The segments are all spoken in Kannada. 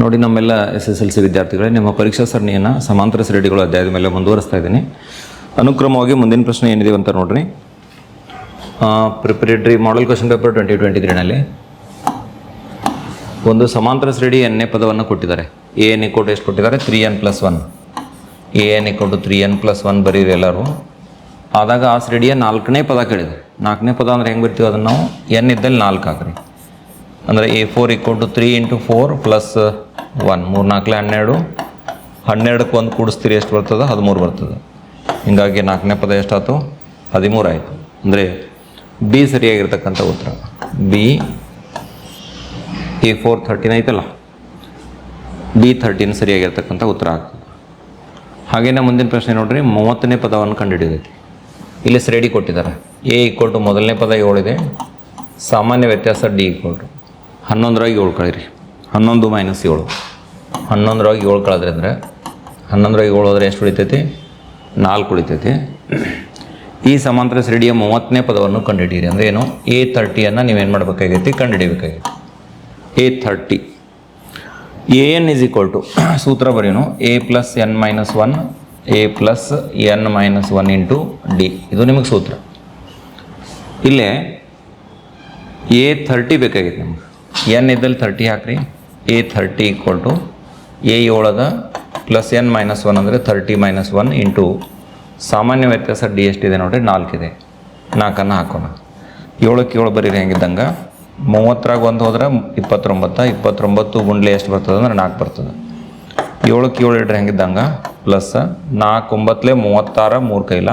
ನೋಡಿ, ನಮ್ಮೆಲ್ಲ ಎಸ್ ಎಸ್ ಎಲ್ ಸಿ ವಿದ್ಯಾರ್ಥಿಗಳೇ, ನಿಮ್ಮ ಪರೀಕ್ಷಾ ಸರಣಿಯನ್ನು ಸಮಾಂತರ ಸರಡಿಗಳು ಅಧ್ಯಾಯದ ಮೇಲೆ ಮುಂದುವರಿಸ್ತಾ ಇದ್ದೀನಿ. ಅನುಕ್ರಮವಾಗಿ ಮುಂದಿನ ಪ್ರಶ್ನೆ ಏನಿದೆ ಅಂತ ನೋಡ್ರಿ. Preparatory model question paper twenty twenty ತ್ರೀನಲ್ಲಿ ಒಂದು ಸಮಾಂತರ ಶ್ರೇಣಿ ಎನ್ನೇ ಪದವನ್ನು ಕೊಟ್ಟಿದ್ದಾರೆ. ಎ ಎನ್ ಇಕ್ಕೋಟು ಎಷ್ಟು ಕೊಟ್ಟಿದ್ದಾರೆ? Three N plus one A N ಇಕ್ಕೋಟು three N plus one ಬರೀರಿ ಎಲ್ಲರೂ. ಆದಾಗ ಆ ಶ್ರೇಣಿಯ ನಾಲ್ಕನೇ ಪದ ಕೇಳಿದೆ. ನಾಲ್ಕನೇ ಪದ ಅಂದ್ರೆ ಹೆಂಗೆ ಬರ್ತೀವಿ ಅದನ್ನು ನಾವು? ಎನ್ ಇದ್ದಲ್ಲಿ ನಾಲ್ಕು ಹಾಕ್ರಿ. ಅಂದರೆ A four equal to three into four plus one ಮೂರು ನಾಲ್ಕಲೆ ಹನ್ನೆರಡು. ಹನ್ನೆರಡಕ್ಕೆ ಒಂದು ಕೂಡಿಸ್ತೀರಿ ಎಷ್ಟು ಬರ್ತದೆ? ಹದಿಮೂರು ಬರ್ತದೆ. ಹೀಗಾಗಿ ನಾಲ್ಕನೇ ಪದ ಎಷ್ಟಾಯ್ತು? ಹದಿಮೂರು ಆಯಿತು. ಅಂದರೆ ಬಿ ಸರಿಯಾಗಿರ್ತಕ್ಕಂಥ ಉತ್ತರ. ಬಿ ಎ ಫೋರ್ ಥರ್ಟೀನ್ ಐತಲ್ಲ? ಬಿ ಥರ್ಟೀನ್ ಸರಿಯಾಗಿರ್ತಕ್ಕಂಥ ಉತ್ತರ ಆಗ್ತದೆ. ಹಾಗೇನೆ ಮುಂದಿನ ಪ್ರಶ್ನೆ ನೋಡಿರಿ. ಮೂವತ್ತನೇ ಪದವನ್ನು ಕಂಡುಹಿಡಿದೈತಿ. ಇಲ್ಲಿ ಶ್ರೇಣಿ ಕೊಟ್ಟಿದ್ದಾರೆ. ಎ ಈಕ್ವಲ್ ಟು ಮೊದಲನೇ ಪದ ಏಳಿದೆ ಸಾಮಾನ್ಯ ವ್ಯತ್ಯಾಸ ಡಿ ಈಕ್ವಲ್ ಟು ಹನ್ನೊಂದರಾಗಿ ಏಳು ಕಳೀರಿ. ಹನ್ನೊಂದು ಮೈನಸ್ ಏಳು. ಹನ್ನೊಂದರಾಗಿ ಏಳು ಕಳೆದ್ರಂದ್ರೆ ಹನ್ನೊಂದರಾಗಿ ಏಳು ಹೋದ್ರೆ ಎಷ್ಟು ಉಳಿತೈತಿ? ನಾಲ್ಕು ಉಳಿತೈತಿ. ಈ ಸಮಾಂತರ ಶ್ರೇಣಿಯ ಮೂವತ್ತನೇ ಪದವನ್ನು ಕಂಡುಹಿಡಿಯಿರಿ. ಅಂದರೆ ಏನು? ಎ ತರ್ಟಿಯನ್ನು ನೀವೇನು ಮಾಡಬೇಕಾಗೈತಿ? ಕಂಡುಹಿಡಿಬೇಕಾಗೈತಿ. A thirty A N is equal to ಸೂತ್ರ ಬರೀನು A plus N minus one A plus N minus one into D ಇದು ನಿಮಗೆ ಸೂತ್ರ. ಇಲ್ಲೇ ಎ ಥರ್ಟಿ ಬೇಕಾಗಿತ್ತು ನಿಮ್ಗೆ. ಎನ್ ಇದ್ದಲ್ಲಿ ಥರ್ಟಿ ಹಾಕ್ರಿ. A thirty equal to A ಏಳದ plus N minus one ಅಂದರೆ ಥರ್ಟಿ ಮೈನಸ್ ಒನ್ ಇಂಟು ಸಾಮಾನ್ಯ ವ್ಯತ್ಯಾಸ ಡಿ ಎಷ್ಟಿದೆ ನೋಡಿರಿ? ನಾಲ್ಕಿದೆ ನಾಲ್ಕನ್ನು ಹಾಕೋಣ. ಏಳಕ್ಕೆ ಏಳು ಬರೀರಿ ಹೆಂಗಿದ್ದಂಗೆ? ಮೂವತ್ತರಾಗ ಒಂದು ಹೋದ್ರೆ ಇಪ್ಪತ್ತೊಂಬತ್ತು ಇಪ್ಪತ್ತೊಂಬತ್ತು ಗುಂಡ್ಲೆ ಎಷ್ಟು ಬರ್ತದೆ ಅಂದ್ರೆ ನಾಲ್ಕು ಬರ್ತದೆ. ಏಳಕ್ಕೆ ಏಳು ಇಡ್ರಿ ಹೆಂಗಿದ್ದಂಗೆ? ಪ್ಲಸ್ ನಾಲ್ಕು ಒಂಬತ್ತಲೆ ಮೂವತ್ತಾರ ಮೂರು ಕೈಲ